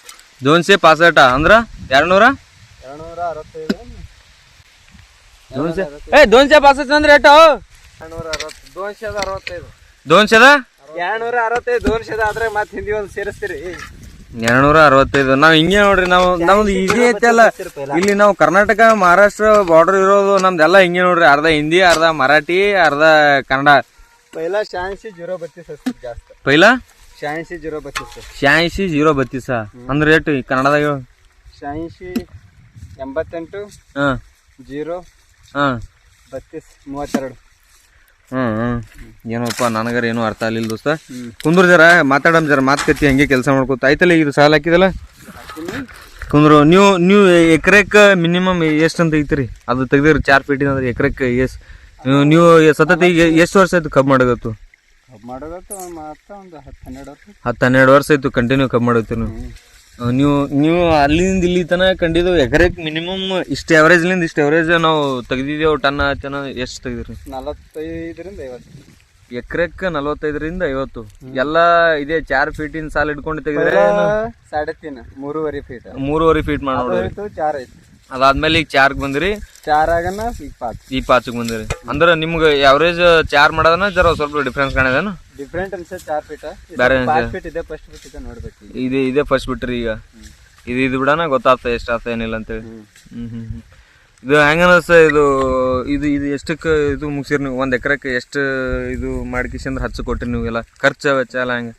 ದೋನ್ಸೆ ಪಾಸಟ ಅಂದ್ರ ಎರಡ್ನೂರ? ದೋನ್ಸೆ ಏ ದೋನ್ಸೆ ಪಾಸಟ ಅಂದ್ರೆ ಏಟು ದೋನ್ಸೆದ ಎರಡ್ನೂರ ಅರವತ್ತೈದು ದೋನ್ಸೆದ ಆದ್ರೆ ಮತ್ತೆ ಹಿಂದಿ ಒಂದು ಸೇರಿಸ್ತೀರಿ. ಎರಡ್ನೂರ ಅರವತ್ತೈದು. ನಾವು ಹಿಂಗೆ ನೋಡ್ರಿ ನಾವು ನಮ್ದು ಈಸಿ ಐತಲ್ಲ ಇಲ್ಲಿ ನಾವು ಕರ್ನಾಟಕ ಮಹಾರಾಷ್ಟ್ರ ಬಾರ್ಡರ್ ಇರೋದು ನಮ್ದೆಲ್ಲ ಹಿಂಗೆ ನೋಡ್ರಿ. ಅರ್ಧ ಹಿಂದಿ ಅರ್ಧ ಮರಾಠಿ ಅರ್ಧ ಕನ್ನಡ. ಪೈಲಾ ಶಾನ್ಸಿ ಜೀರೋ ಬತ್ತೀಸ್ ಜಾಸ್ತಿ. ಪೈಲಾ? ಶಾಯಿಸಿ ಜೀರೋ ಜೀರೋ ಬತ್ತೀಸ? ಅಂದ್ರೆ ರೇಟ್ ಕನ್ನಡದಾಗ ಹೇಳು. ಎಂಬತ್ತೆಂಟು ಹಾಂ. ಜೀರೋ ಹಾಂ. ಬತ್ತೀಸ್ ಮೂವತ್ತೆರಡು. ಹ್ಞೂ ಏನೋಪ್ಪ ನನಗಾರ ಏನೂ ಅರ್ಥ ಆಗಲಿಲ್ಲ ದೋಸ್ತ. ಕುಂದ್ರ ಜರ ಮಾತಾಡಮ್ ಜರ ಮಾತುಕತೆ ಹಂಗೆ ಕೆಲಸ ಮಾಡ್ಕೊತ. ಆಯ್ತಲ್ಲ ಇದು ಸಾಲ ಹಾಕಿದಲ್ಲ? ಕುಂದ್ರು ನೀವು ನೀವು ಎಕರೆಕ್ ಮಿನಿಮಮ್ ಎಷ್ಟು ಅಂತ ಐತ್ರಿ? ಅದು ತೆಗ್ದಿರಿ ಚಾರ್ ಫೀಟಿನ ಅಂದ್ರೆ ಎಷ್ಟು ನೀವು ಸತತ ಈಗ ಎಷ್ಟು ವರ್ಷ ಆಯ್ತು ಕಬ್ ಮಾಡೋದತ್ತು? ಕಬ್ಬು ಮಾಡೋದತ್ತು ಒಂದು ಹತ್ತು ಹನ್ನೆರಡು ವರ್ಷ ಹತ್ತು ಹನ್ನೆರಡು ವರ್ಷ ಆಯ್ತು ಕಂಟಿನ್ಯೂ ಕಬ್ಬು ಮಾಡೋತ್ತೀರಿ ನೀವು ನೀವು ನೀವು ಅಲ್ಲಿಂದ ಇಲ್ಲಿ ತನಕ ಕಂಡಿದ್ದು ಎಕರೆಕ್ ಮಿನಿಮಮ್ ಇಷ್ಟು ಎವರೇಜ್ಲಿಂದ ಇಷ್ಟು ಎವರೇಜ್ ನಾವು ತೆಗ್ದಿದ್ದೇವೆ ಟನ್ ಟನ್ ಎಷ್ಟು ತೆಗ್ದಿರಿ? ನಲವತ್ತೈದರಿಂದ ಐವತ್ತು. ಎಕರೆಕ್ ನಲವತ್ತೈದರಿಂದ ಐವತ್ತು. ಎಲ್ಲ ಇದೇ ಚಾರ್ ಫೀಟಿನ ಸಾಲ ಇಟ್ಕೊಂಡು ತೆಗೆದ್ರೆ ಸಾಡೆ ತೀನ್ ಮೂರುವರೆ ಫೀಟ್ ಮೂರುವರೆ ಫೀಟ್ ಮಾಡಿ ನೋಡ್ರಿ. ಹೋಯ್ತು ಚಾರ್ ಐತಿ ಅದಾದ್ಮೇಲೆ ಈಗ ಚಾರ್ಗ್ ಬಂದ್ರಿ? ಚಾರ್ ಆಗನ ಈಗ ಪಾಚ್. ಈ ಪಾಚಕ್ ಬಂದಿರಿ. ಅಂದ್ರೆ ನಿಮ್ಗೆ ಎವರೇಜ್ ಚಾರ್ ಮಾಡೋದನ್ನ ಜರ ಸ್ವಲ್ಪ ಡಿಫ್ರೆನ್ಸ್ ಕಾಣಿದೇನು? ಡಿಫ್ರೆಂಟ್ ಅನ್ಸೆ ಚಾರ್ ಫೀಟ್ ಬೇರೆ ಫೀಟ್ ಇದೆ? ಫಸ್ಟ್ ಫೀಟ್ ಇದೆ ನೋಡ್ಬೇಕು ಇದೆ ಇದೆ ಫಸ್ಟ್ ಬಿಟ್ರಿ ಈಗ. ಇದು ಇದು ಬಿಡೋಣ ಗೊತ್ತಾಗ್ತ ಎಷ್ಟು ಆಗ್ತದೆ ಏನಿಲ್ಲ ಅಂತೇಳಿ. ಹ್ಮ್. ಹ್ಮ್ ಹ್ಮ್ ಹ್ಮ್. ಇದು ಹೆಂಗ ಅನಿಸ್ತ ಇದು ಇದು ಇದು ಎಷ್ಟಕ್ಕೆ ಇದು ಮುಗಿಸಿರಿ ನೀವು? ಒಂದು ಎಕರೆಕ್ಕೆ ಎಷ್ಟು ಇದು ಮಾಡ್ಕಿಸಂದ್ರೆ ಹಚ್ಚು ಕೊಟ್ರಿ ನೀವು ಎಲ್ಲ ಖರ್ಚು ವೆಚ್ಚ ಎಲ್ಲ ಹೆಂಗೆ?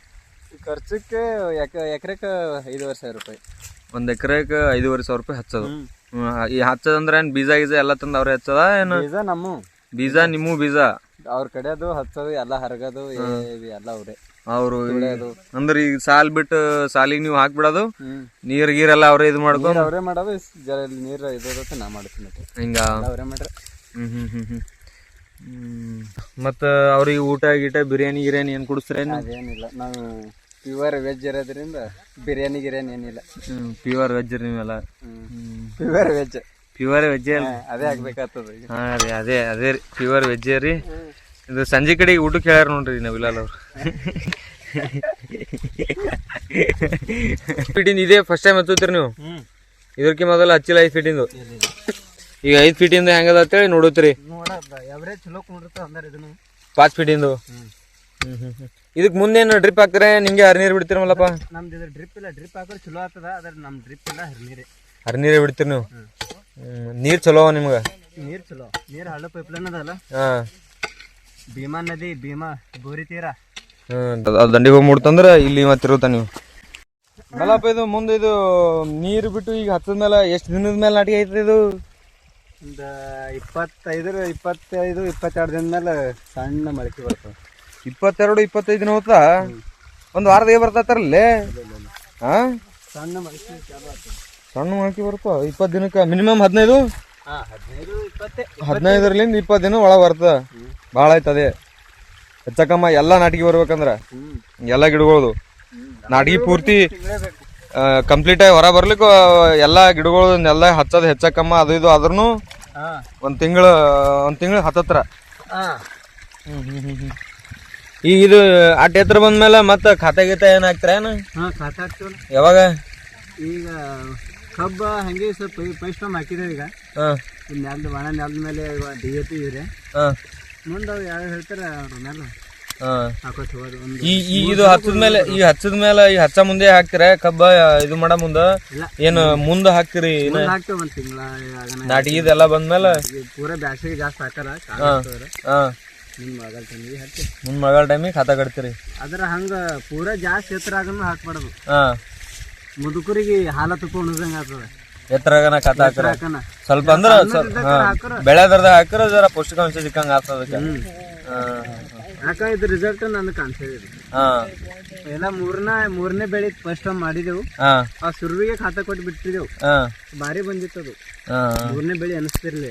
ಖರ್ಚಕ್ಕೆ ಎಕ ಎಕರೆಕ್ಕೆ ಐದುವರೆ ಸಾವಿರ ರೂಪಾಯಿ. ಒಂದು ಎಕರೆಗೆ ಐದುವರೆ ಸಾವಿರ ರೂಪಾಯಿ ಹಚ್ಚೋದು ಈ ಹಚ್ಚದಂದ್ರ ಏನ್ ಬೀಜ ಗೀಜ ಎಲ್ಲ ತಂದ ಅವ್ರ ಹಚ್ಚದ ಏನು? ಬೀಜ ನಮ್ಮ ಬೀಜ ನಿಮ್ಮ ಬೀಜ? ಅವ್ರ ಕಡೆದು ಹಚ್ಚದು ಎಲ್ಲ ಹರಗದು ಎಲ್ಲ ಅವ್ರೆ. ಅವರು ಅಂದ್ರೆ ಈಗ ಸಾಲ್ ಬಿಟ್ಟು ಸಾಲಿಗೆ ನೀವು ಹಾಕ್ಬಿಡೋದು? ನೀರ್ ಗೀರೆಲ್ಲ ಅವ್ರೆ ಇದು ಮಾಡ್ಕೊಂಡು ಅವ್ರೇ ಮಾಡೋದು ಜರ ನೀರ್ ನಾ ಮಾಡ್ತೀನಿ. ಹಿಂಗ? ಅವರೇ ಅವ್ರೇ ಮಾಡ್ರೆ. ಹ್ಮ್ ಹ್ಮ್ ಹ್ಮ್ ಹ್ಮ್. ಹ್ಮ್. ಮತ್ತ ಅವ್ರಿಗೆ ಊಟ ಗೀಟ ಬಿರಿಯಾನಿ ಗಿರಿಯಾನಿ ಏನ್ ಕುಡಿಸ್ತಾರೆ ಅದೇನಿಲ್ಲ ನಾವು ಪ್ಯೂರ್ ವೆಜ್ ಇರೋದ್ರಿಂದ ಬಿರಿಯಾನಿ ಗಿರಿಯಾನಿ ಏನಿಲ್ಲ. ಪ್ಯೂರ್ ವೆಜ್ ನೀವೆಲ್ಲ. ಪ್ಯೂರ್ ವೆಜ್ ಪ್ಯೂರ್ ವೆಜ್ ಅದೇ ಆಗ್ಬೇಕಾಗ್ತದ ಈಗ. ಹಾ ರೀ ಅದೇ ಅದೇ ರೀ ಪ್ಯೂರ್ ವೆಜ್ ರೀ. ಇದು ಸಂಜೆ ಕಡೆಗೆ ಊಟಕ್ಕೆ ಹೇಳ್ಯಾರ ನೋಡ್ರಿ ನವಿಲಾಲ್ ಅವ್ರು. ಫೀಟಿಂದ ಇದೇ ಫಸ್ಟ್ ಟೈಮ್ ಹತ್ತುತ್ತೀರಿ ನೀವು? ಇದಕ್ಕೆ ಮೊದಲು ಹಚ್ಚಿಲ್ಲ ಐದು ಫೀಟಿಂದು ಈಗ ಐದು ಫೀಟಿಂದ ಹೆಂಗದ ಅಂತೇಳಿ ನೋಡುತ್ತೀರಿ. ನೋಡ ಎವರೇಜ್ ಚಲೋ ಕೊಂಡಿರ್ತಾವ ಅಂದ್ರೆ ಇದನ್ನು. ಪಾಚ್ ಫೀಟಿಂದು ಹ್ಮ್ ಹ್ಮ್ ಹ್ಮ್. ಇದಕ್ಕೆ ಮುಂದೇನು ಡ್ರಿಪ್ ಹಾಕ್ತಾರೆ? ನಿಂಗೆ ಹರಿನೀರು ಬಿಡ್ತೀರಲ್ಲಪ್ಪ ನಮ್ದು ಇದು ಡ್ರಿಪ್ ಇಲ್ಲ ಡ್ರಿಪ್ ಹಾಕಿದ್ರೆ ಚಲೋ ಆಗ್ತದ ಅದ್ರ ನಮ್ ಡ್ರಿಪ್ ಇಲ್ಲ ಹರಿನೀರೇ. ಹರಿನೀರೇ ಬಿಡ್ತೀರಿ ನೀವು? ನೀರು ಚಲೋ ನಿಮ್ಗ ನಿಮ್ಗೆ? ನೀರ್ ಚಲೋ ನೀರ್ ಹಳ್ಳ ಪೈಪ್ಲೈನ್ ಅದಲ್ಲ? ಹಾಂ. ಭೀಮಾ ನದಿ ಭೀಮಾ ಬೋರಿ ತೀರ. ದಂಡಿ ಹೋಗಿ ಮುಡ್ತಂದ್ರ ಇಲ್ಲಿ ಮತ್ತೆ ಇರುತ್ತ ನೀವು. ಮಲ್ಲಪ್ಪ ಇದು ಮುಂದೆ ಇದು ನೀರು ಬಿಟ್ಟು ಈಗ ಹತ್ತದ ಮೇಲೆ ಎಷ್ಟು ದಿನದ ಮೇಲೆ ನಾಟಿ ಐತ್ರಿ ಇದು? ಒಂದು ಇಪ್ಪತ್ತೈದು ಇಪ್ಪತ್ತೈದು ಇಪ್ಪತ್ತೆರಡು ದಿನ ಮೇಲೆ ಸಣ್ಣ ಮೊಳಕೆ ಬರ್ತದೆ. ಇಪ್ಪತ್ತೆರಡು ಇಪ್ಪತ್ತೈದು ದಿನ ಹೋತ ಒಂದು ವಾರದಾಗೆ ಬರ್ತೈತಾರಲ್ಲಿ ಹಾ? ಸಣ್ಣ ಸಣ್ಣ ಮೊಳಕೆ ಬರ್ತಾವ ಇಪ್ಪತ್ತು ದಿನಕ್ಕೆ ಮಿನಿಮಮ್ ಹದಿನೈದು? ಹದಿನೈದರಿಂದ ಹದಿನೈದು ಇಪ್ಪತ್ತೇ ದಿನ ಒಳಗೆ ಬರ್ತದ. ಭಾಳ ಆಯ್ತದೆ. ಅದೇ ಹೆಚ್ಚಕಮ್ಮ ಎಲ್ಲ ನಾಟಿಗೆ ಬರ್ಬೇಕಂದ್ರ? ಎಲ್ಲ ಗಿಡಗಳದು. ನಾಟಿಗೆ ಪೂರ್ತಿ ಕಂಪ್ಲೀಟ್ ಆಗಿ ಹೊರ ಬರ್ಲಿಕ್ಕೆ ಎಲ್ಲ ಗಿಡಗಳು ಎಲ್ಲ ಹಚ್ಚದ ಹೆಚ್ಚಕಮ್ಮ ಅದು ಇದು ಆದ್ರೂ ಒಂದು ತಿಂಗಳು ಒಂದು ತಿಂಗಳು ಹತ್ತತ್ರ. ಹಾಂ. ಈಗ ಇದು ಅಟ್ ಎತ್ತರ ಬಂದ್ಮೇಲೆ ಮತ್ತೆ ಖಾತೆ ಗೀತೆ ಏನು ಹಾಕ್ತಾರ ಏನು? ಹಾಂ ಖಾತೆ ಹಾಕ್ತೀವಲ್ಲ. ಯಾವಾಗ? ಈಗ ಕಬ್ಬ ಹಂಗೆ ಸ್ವಲ್ಪ ಫಸ್ಟ್ ಟೈಮ್ ಹಾಕಿದ್ದೇವೆ ಈಗ. ಹಾಂ. ನೆಲದ ಒಣ ನೆಲದ ಮೇಲೆ ಡಿ ಎ ಪಿ ಇವ್ರೆ ಹಾಂ. ಮುಂದೆ ಅವ್ರು ಯಾರು ಹೇಳ್ತಾರೆ ಅವ್ರ ಮೇಲೆ ಹಾಂ. ಹಾಕೋತ್ ಹೋಗೋದು ಒಂದು. ಈ ಈ ಇದು ಹಚ್ಚದ ಮೇಲೆ ಈ ಹಚ್ಚದ ಮೇಲೆ ಈ ಹಚ್ಚ ಮುಂದೆ ಹಾಕ್ತಿರ? ಕಬ್ಬ ಇದು ಮಾಡ ಮುಂದ? ಇಲ್ಲ. ಏನು ಮುಂದೆ ಹಾಕ್ತಿರಿ ಮುಂದೆ ಹಾಕ್ತೇವೆ ಒಂದು ತಿಂಗಳ ನಾಟಿಗೆದೆಲ್ಲ ಬಂದ್ಮೇಲೆ? ಪೂರ ಬ್ಯಾಸಿಗೆ ಜಾಸ್ತಿ ಹಾಕಾರ ಹಾ. ನಿಮ್ಮ ಮಗಳ ಹಾಕಿ ಟೈಮಿಗೆ ಖಾತಾ ಕಟ್ತೀರಿ. ಅದ್ರ ಹಂಗ ಪೂರ ಜಾಸ್ತಿ ಎತ್ತರ ಆಗನು ಹಾಕ್ಬಾರ್ದು. ಹಾ. ಮುದುಕರಿಗೆ ಹಾಲ ತುಪ್ಪ ಆಗ್ತದ. ಎತ್ತರಾಗನ ಖಾತಾ ಹಾಕ್ರ ಸ್ವಲ್ಪ ಅಂದ್ರ ಬೆಳೆದ್ರದ ಹಾಕ್ರ ಜರ ಪೌಷ್ಟಿಕಾಂಶ ಸಿಕ್ಕಂಗ ಆಗ್ತದ ಯಾಕಂದ್ರೆ ಇದು ರಿಸಲ್ಟ್ ನನಗೆ ಕಾಣಿಸಿದೆ ಹಾ. ಎಲ್ಲ ಮೂರನೇ ಮೂರನೇ ಬೆಳೆ ಫಸ್ಟ್ ಟೈಮ್ ಮಾಡಿದೆವು. ಆ ಸುರುವಿಗೆ ಖಾತಾ ಕೊಟ್ಟು ಬಿಟ್ಟಿದೆವು. ಭಾರಿ ಬಂದಿತ್ತು ಅದು ಮೂರನೇ ಬೆಳೆ ಅನಿಸ್ತಿರ್ಲಿ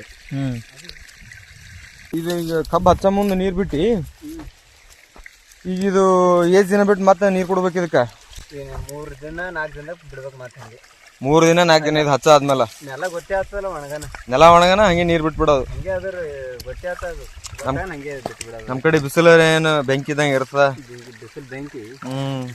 ಇದು ಈಗ ಕಬ್ಬು ಹಚ್ಚ ಮುಂದೆ ನೀರು ಬಿಟ್ಟು ಈಗ ಇದು ಏಜ್ ದಿನ ಬಿಟ್ಟು ಮತ್ತೆ ನೀರು ಕೊಡ್ಬೇಕು ಇದಕ್ಕೆ? ಮೂರು ದಿನ ನಾಲ್ಕು ದಿನ ಬಿಡ್ಬೇಕು ಮತ್ತೆ ಹಂಗೆ. ಮೂರು ದಿನ ನಾಲ್ಕು ದಿನ ಇದು ಹಚ್ಚ ಆದ್ಮೇಲೆ? ನೆಲ ಗೊತ್ತೇ ಆಗ್ತದಲ್ಲ ಒಣಗನ? ನೆಲ ಒಣಗನ ಹಂಗೆ ನೀರು ಬಿಟ್ಬಿಡೋದು. ಹಂಗೆ ಅದ್ರ ಗೊತ್ತೇ ಆಗ್ತದ ಗೊತ್ತಾಗ ಹಂಗೆ ಬಿಟ್ಬಿಡೋದು. ನಮ್ ಕಡೆ ಬಿಸಿಲು ಏನು ಬೆಂಕಿ ಇದ್ದಂಗೆ ಇರ್ತದ? ಬಿಸಿಲು ಬೆಂಕಿ. ಹ್ಮ್.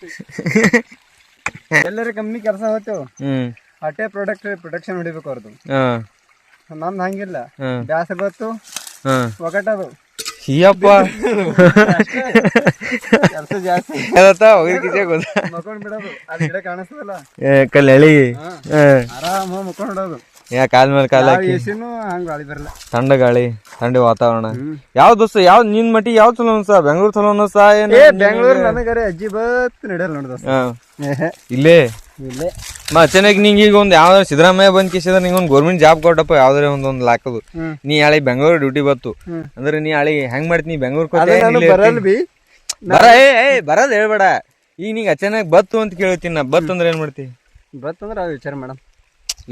ಎಲ್ಲರೂ ಕಮ್ಮಿ ಕೆಲಸ ಹೋಗ್ತೇವೆ ಹ್ಮ್. ಅಟ್ಟೆ ಪ್ರಾಡಕ್ಟ್ ಪ್ರೊಡಕ್ಷನ್ ಹೊಡಿಬೇಕು ಅವ್ರದ್ದು ಹಾ. ನಮ್ದು ಹಂಗಿಲ್ಲ. ಬ್ಯಾಸ ಬ್ಯಾಸರ ಬತ್ತು ಹಾ. ಒಗಟದು. ಹೀಯಪ್ಪ. ಕೆಲಸ ಜಾಸ್ತಿ. ಅದತ್ತ ಹೋಗಿದ್ಕಿಸೆ ಮಕ್ಕೊಂಡ್ ಬಿಡೋದು. ಅಲ್ಲಿ ಗಿಡ ಕಾಣಿಸ್ತದಲ್ಲ. ಕಲ್ಲೆಳಿ ಆರಾಮ ಮುಕ್ಕೊಂಡ್ ಬಿಡೋದು. ಯಾ ಕಾಲ್ ಮೇಲೆ ಕಾಲ್ ಹಾಕಿ. ಎಸಿನೂ ಹಂಗ ಗಾಳಿ ಬರಲ್ಲ. ಥಂಡ ಗಾಳಿ ಥಂಡಿ ವಾತಾವರಣ. ಯಾವ ದೋಸ್ತ ಯಾವ ನಿನ್ ಮಟ್ಟಿ ಯಾವ ಚಲೋ ಅನ್ಸ? ಬೆಂಗಳೂರು ಚಲೋ ಅನ್ಸ ಏನ್? ಬೆಂಗಳೂರು ನನಗರೆ ಅಜ್ಜಿ ಬತ್ ನಡೆಯಲ್ಲ ನೋಡ್ದ. ಇಲ್ಲೇ? ಇಲ್ಲೇ ಮ ಚೆನ್ನಾಗಿ ನಿಂಗೆ ಈಗ ಒಂದ್ ಯಾವ್ದಾರ ಸಿದ್ದರಾಮಯ್ಯ ಬಂದ್ ಕಿಸಿದ್ರೆ ನಿಂಗೆ ಒಂದು ಗೌರ್ಮೆಂಟ್ ಜಾಬ್ ಕೊಟ್ಟಪ್ಪ ಯಾವ್ದಾರ ಒಂದು ಒಂದ್ ಲಾಕದು. ನೀ ಹಳಿ ಬೆಂಗಳೂರು ಡ್ಯೂಟಿ ಬತ್ತು. ಅಂದ್ರೆ ನೀ ಹಳಿ ಹೆಂಗ್ ಮಾಡ್ತೀನಿ ಬೆಂಗಳೂರು ಬಿ. ಬರ ಏ ಏ ಬರೋದ್ ಹೇಳ್ಬೇಡ. ಈಗ ನೀಗ ಅಚಾನಕ್ ಬತ್ತು ಅಂತ ಕೇಳ್ತೀನಿ ನಾ. ಬತ್ತು ಅಂದ್ರೆ ಏನ್ ಮಾಡ್ತಿ? ಬತ್ ಅಂದ್ರೆ ಅವ್ ವಿಚಾರ ಮೇಡಮ್.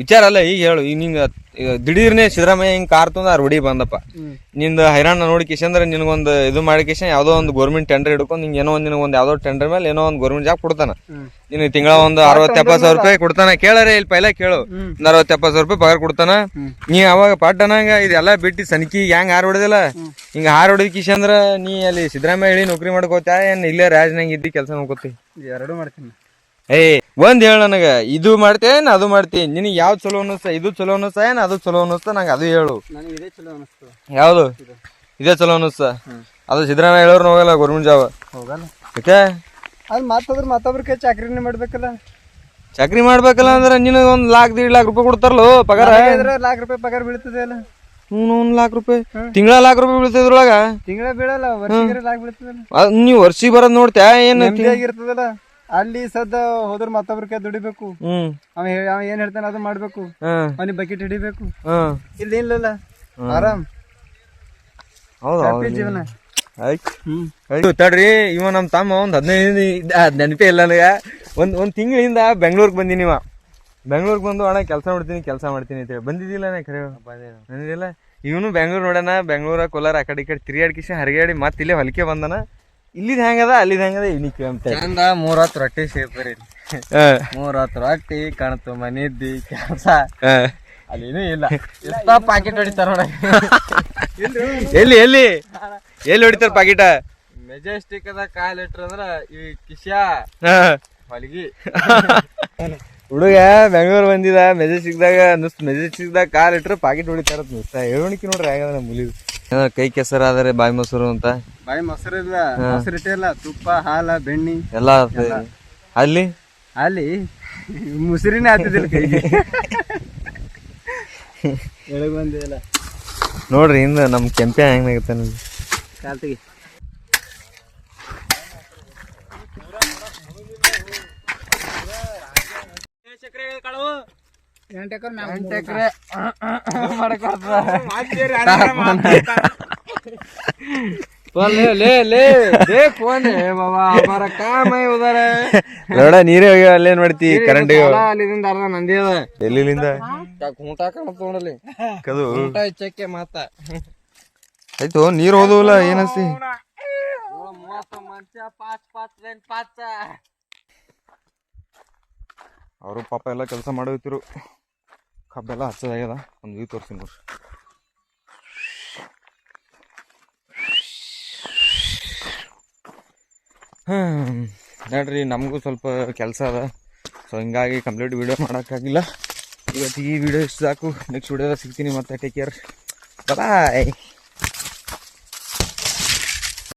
ವಿಚಾರ ಅಲ್ಲ ಈಗ ಹೇಳು ಈಗ ನಿಂಗ ದಿಢೀರ್ನೆ ಸಿದ್ದರಾಮಯ್ಯ ಹಿಂಗ್ ಕಾರ್ ತಂದ ಹೊಡಿ ಬಂದಪ್ಪ. ನಿಂದ ಹೈರಾಣ ನೋಡಿ ಕಿಶಂದ್ರೆ ನಿನಗೊಂದು ಇದು ಮಾಡಿ ಕಿಶನ್ ಯಾವ್ದೋ ಒಂದು ಗೌರ್ಮೆಂಟ್ ಟೆಂಡರ್ ಹಿಡ್ಕೊಂಡು ನಿಂಗೆ ಏನೋ ಒಂದು ನಿನಗೊಂದು ಯಾವ್ದೋ ಟೆಂಡರ್ ಮೇಲೆ ಏನೋ ಒಂದು ಗೌರ್ಮೆಂಟ್ ಜಾಬ್ ಕೊಡ್ತಾನ. ನಿನ್ ನಿನಗೆ ತಿಂಗಳ ಒಂದು ಅರವತ್ತು ಎಪ್ಪತ್ತು ಸಾವಿರ ರೂಪಾಯಿ ಕೊಡ್ತಾನ. ಕೇಳರೆ ಇಲ್ಲಿ ಪೈಲ ಕೇಳು. ಒಂದು ಅರವತ್ತು ಎಪ್ಪತ್ತು ಸಾವಿರ ರೂಪಾಯಿ ಪಗಾರ ಕೊಡ್ತಾನ. ನೀ ಅವಾಗ ಪಾಟ್ ಅನ್ನಂಗ ಇದೆಲ್ಲ ಬಿಟ್ಟು ಸನಿಕಿ ಹೆಂಗ್ ಹಾರ್ ಹೊಡೆದಿಲ್ಲ. ಹಿಂಗ ಹಾರ್ ಹೊಡೆದ ಕಿಶಂದ್ರ ನೀ ಅಲ್ಲಿ ಸಿದ್ದರಾಮಯ್ಯ ಹೇಳಿ ನೌಕರಿ ಮಾಡ್ಕೋತಾ ಏನ್ ಇಲ್ಲೇ ರಾಜನಂಗ ಇದ್ದಿ ಕೆಲಸ ಮಾಡ್ಕೋತಿ ಎರಡು ಮಾಡ್ತೀನಿ. ಏ ಒಂದ್ ಹೇಳ ನನಗೆ ಇದು ಮಾಡ್ತೇನೆ ಅದು ಮಾಡ್ತೀನಿ ನಿನಗೆ ಯಾವ್ದು ಚಲೋ ಅನ್ನಿಸ್ತ ಇದು ಚಲೋ ಅನ್ನಿಸ್ತಾ ಏನ್ ಅದು ಚಲೋ ಅನ್ನಿಸ್ತ ನಂಗೆ ಅದು ಹೇಳು. ನನಗೆ ಇದೇ ಚಲೋ ಅನಿಸ್ತು ಯಾವ್ದು? ಇದೇ. ಚಲೋ ಅನ್ನಿಸ್ತಾ? ಅದು ಸಿದ್ದರಾಮಯ್ಯ ಹೇಳೋರು ಹೋಗಲ್ಲ ಗೌರ್ಮೆಂಟ್ ಜಾಬ್ ಹೋಗಲ್ಲ. ಯಾಕೆ? ಅದು ಮತ್ತದ್ರ ಮತ್ತೊಬ್ರ ಕೈ ಚಾಕ್ರಿನೇ ಮಾಡ್ಬೇಕಲ್ಲ. ಚಾಕ್ರಿ ಮಾಡ್ಬೇಕಲ್ಲ ಅಂದ್ರೆ ನಿನಗೆ ಒಂದು ಲಾಕ್ ದೀಡ್ ಲಾಕ್ ರೂಪಾಯಿ ಕೊಡ್ತಾರಲ್ಲ ಪಗಾರ? ಲಾಕ್ ಲಾಖ ರೂಪಾಯಿ ಪಗಾರ ಬೀಳ್ತದೆ ಅಲ್ಲ. ಹ್ಞೂ ಒಂದ್ ಲಾಕ್ ರೂಪಾಯಿ. ತಿಂಗಳ ಲಾಕ್ ರೂಪಾಯಿ ಬೀಳ್ತದ್ರೊಳಗ? ತಿಂಗಳ ಬೀಳಲ್ಲ ಬೀಳ್ತದಲ್ಲ. ಅದ್ ನೀವ್ ವರ್ಷಿಗೆ ಬರೋದ್ ನೋಡ್ತ್ಯಾ ಏನ್? ಇರ್ತದಲ್ಲ ಅಲ್ಲಿ ಸದ್ದ ಹೋದ್ರ ಮತ್ತೊಬ್ರ ಕೈ ದುಡಿಬೇಕು. ಹ್ಮ್. ಅವ ಹೇ- ಅವ ಏನ್ ಹೇಳ್ತಾನ ಅದು ಮಾಡ್ಬೇಕು. ಹ್ಮ್ ಅವನಿಗೆ ಬಕೆಟ್ ಹಿಡಿಬೇಕು. ಹ್ಮ್ ಇಲ್ಲಿ ಇಲ್ಲಲ್ಲ. ಆರಾಮ್. ಹೌದು ಹ್ಯಾಪಿ ಜೀವನ. ಆಯ್ತು. ಹ್ಮ್. ಆಯ್ತು. ತಡ್ರಿ ಇವ ನಮ್ಮ ತಮ್ಮ ಒಂದ್ ಹದಿನೈದು ನೆನಪೇ ಇಲ್ಲ ನನಗ. ಒಂದ್ ಒಂದ್ ತಿಂಗಳಿಂದ ಬೆಂಗ್ಳೂರ್ಗ್ ಬಂದೀನಿ ಇವ. ಬೆಂಗ್ಳೂರ್ಗ್ ಬಂದು ಅಣ್ಣ ಕೆಲಸ ಮಾಡ್ತೀನಿ ಕೆಲಸ ಮಾಡ್ತೀನಿ ಅಂತೇಳಿ ಬಂದಿದ್ದಿಲ್ಲ ನಾ ಖರೆ ಬಂದಿಲ್ಲ. ಇವನು ಬೆಂಗ್ಳೂರ್ ನೋಡೋಣ ಬೆಂಗ್ಳೂರ ಕೋಲಾರ ಆ ಕಡೆ ಈ ಕಡೆ ತಿರುಗಾಡಿ ಕಿಶ ಹರಿಗಾಡಿ ಮತ್ತೆ ಇಲ್ಲೇ ಹೊಲಿಕೆ ಬಂದನ. ಇಲ್ಲಿದ್ ಹೆಂಗದ ಅಲ್ಲಿದ್ ಹೆಂಗದ ಇವನಿಗೆ ಅಂತ ಚಂದ ಮೂರ್ ಹೊತ್ತು ರೊಟ್ಟಿ ಸೇರ್ತೀರಿ ಮೂರ್ ಹತ್ತು ರೊಟ್ಟಿ ಕಣ್ತು ಮನಿದ್ದಿ ಕೆಲಸ. ಅಲ್ಲೇನೂ ಇಲ್ಲ. ಎಷ್ಟ ಪಾಕೆಟ್ ಹೊಡಿತಾರ ನೋಡ. ಎಲ್ಲಿ ಎಲ್ಲಿ? ಎಲ್ಲಿ ಹೊಡಿತಾರ ಪಾಕಿಟ ಮೆಜೆಸ್ಟಿಕ್ ಅದ ಕಾಲ್ ಇಟ್ರ ಅಂದ್ರ ಈ ಕಿಶಾ ಹೊಲಿಗಿ. ಹುಡುಗ ಬೆಂಗಳೂರು ಬಂದಿದ ಮೆಜೆಸ್ಟಿಕ್ದಾಗ ನುಸ್ ಮೆಜೆಸ್ಟಿಕ್ದಾಗ ಕಾಲ್ ಇಟ್ರ ಪಾಕಿಟ್ ಹೊಡಿತಾರ ನುಸ್ತ. ಹೇಳೋಣಿಕೆ ನೋಡ್ರಿ ಹೆಂಗದ ನಮ್ಮ ಮುಲಿ ಕೈ ಕೆಸರಾದರೆ ಬಾಯಿ ಮೊಸರು ಅಂತ? ಬಾಯಿ ಮೊಸರು ಇಲ್ಲ ಮೊಸರು ಇಟ್ಟಿಲ್ಲ ತುಪ್ಪ ಹಾಲ ಬೆಣ್ಣಿ. ಎಲ್ಲ ಅಲ್ಲಿ? ಅಲ್ಲಿ. ಮುಸುರಿನೇ ಆಗ್ತಿದಿಲ್ಲ ಕೈಗೆ. ಎಳಗ್ ಬಂದಿಲ್ಲ ನೋಡ್ರಿ ಇನ್ನು ನಮ್ ಕೆಂಪೆ ಹೆಂಗಾಗತ್ತ ಕಾಲ್ತಿಗೆ ನೀರೇ ಹೋಗ್ಯ ಅಲ್ಲಿ ಏನ್ ನೀರೇ ಅಲ್ಲೇನ್ ಮಾಡ್ತಿ? ಕರೆಂಟ್ ಅಲ್ಲಿಂದ ಅರ್ಧ ನಂದಿ ಅದ. ಎಲ್ಲಿಂದ ಕದು. ಹೆಚ್ಚಕ್ಕೆ ಮಾತ. ಆಯ್ತು ನೀರ್ ಹೋದವಲ್ಲ ಏನಸ್ತಿ ಅವರು ಪಾಪ ಎಲ್ಲ ಕೆಲಸ ಮಾಡೋಯ್ತಿರು ಕಬ್ಬೆಲ್ಲ ಹಚ್ಚದಾಗ್ಯದ ಒಂದು ವ್ಯೂ ತೋರಿಸ್ತೀನಿ ನೋಡ್ರಿ ಹಾಂ ನೋಡ್ರಿ, ನಮಗೂ ಸ್ವಲ್ಪ ಕೆಲಸ ಅದ. ಸೊ ಹಿಂಗಾಗಿ ಕಂಪ್ಲೀಟ್ ವಿಡಿಯೋ ಮಾಡೋಕ್ಕಾಗಿಲ್ಲ. ಇವತ್ತು ಈ ವಿಡಿಯೋ ಇಷ್ಟು ಸಾಕು. ನೆಕ್ಸ್ಟ್ ವಿಡಿಯೋದಾಗ ಸಿಗ್ತೀನಿ ಮತ್ತೆ. Take care bye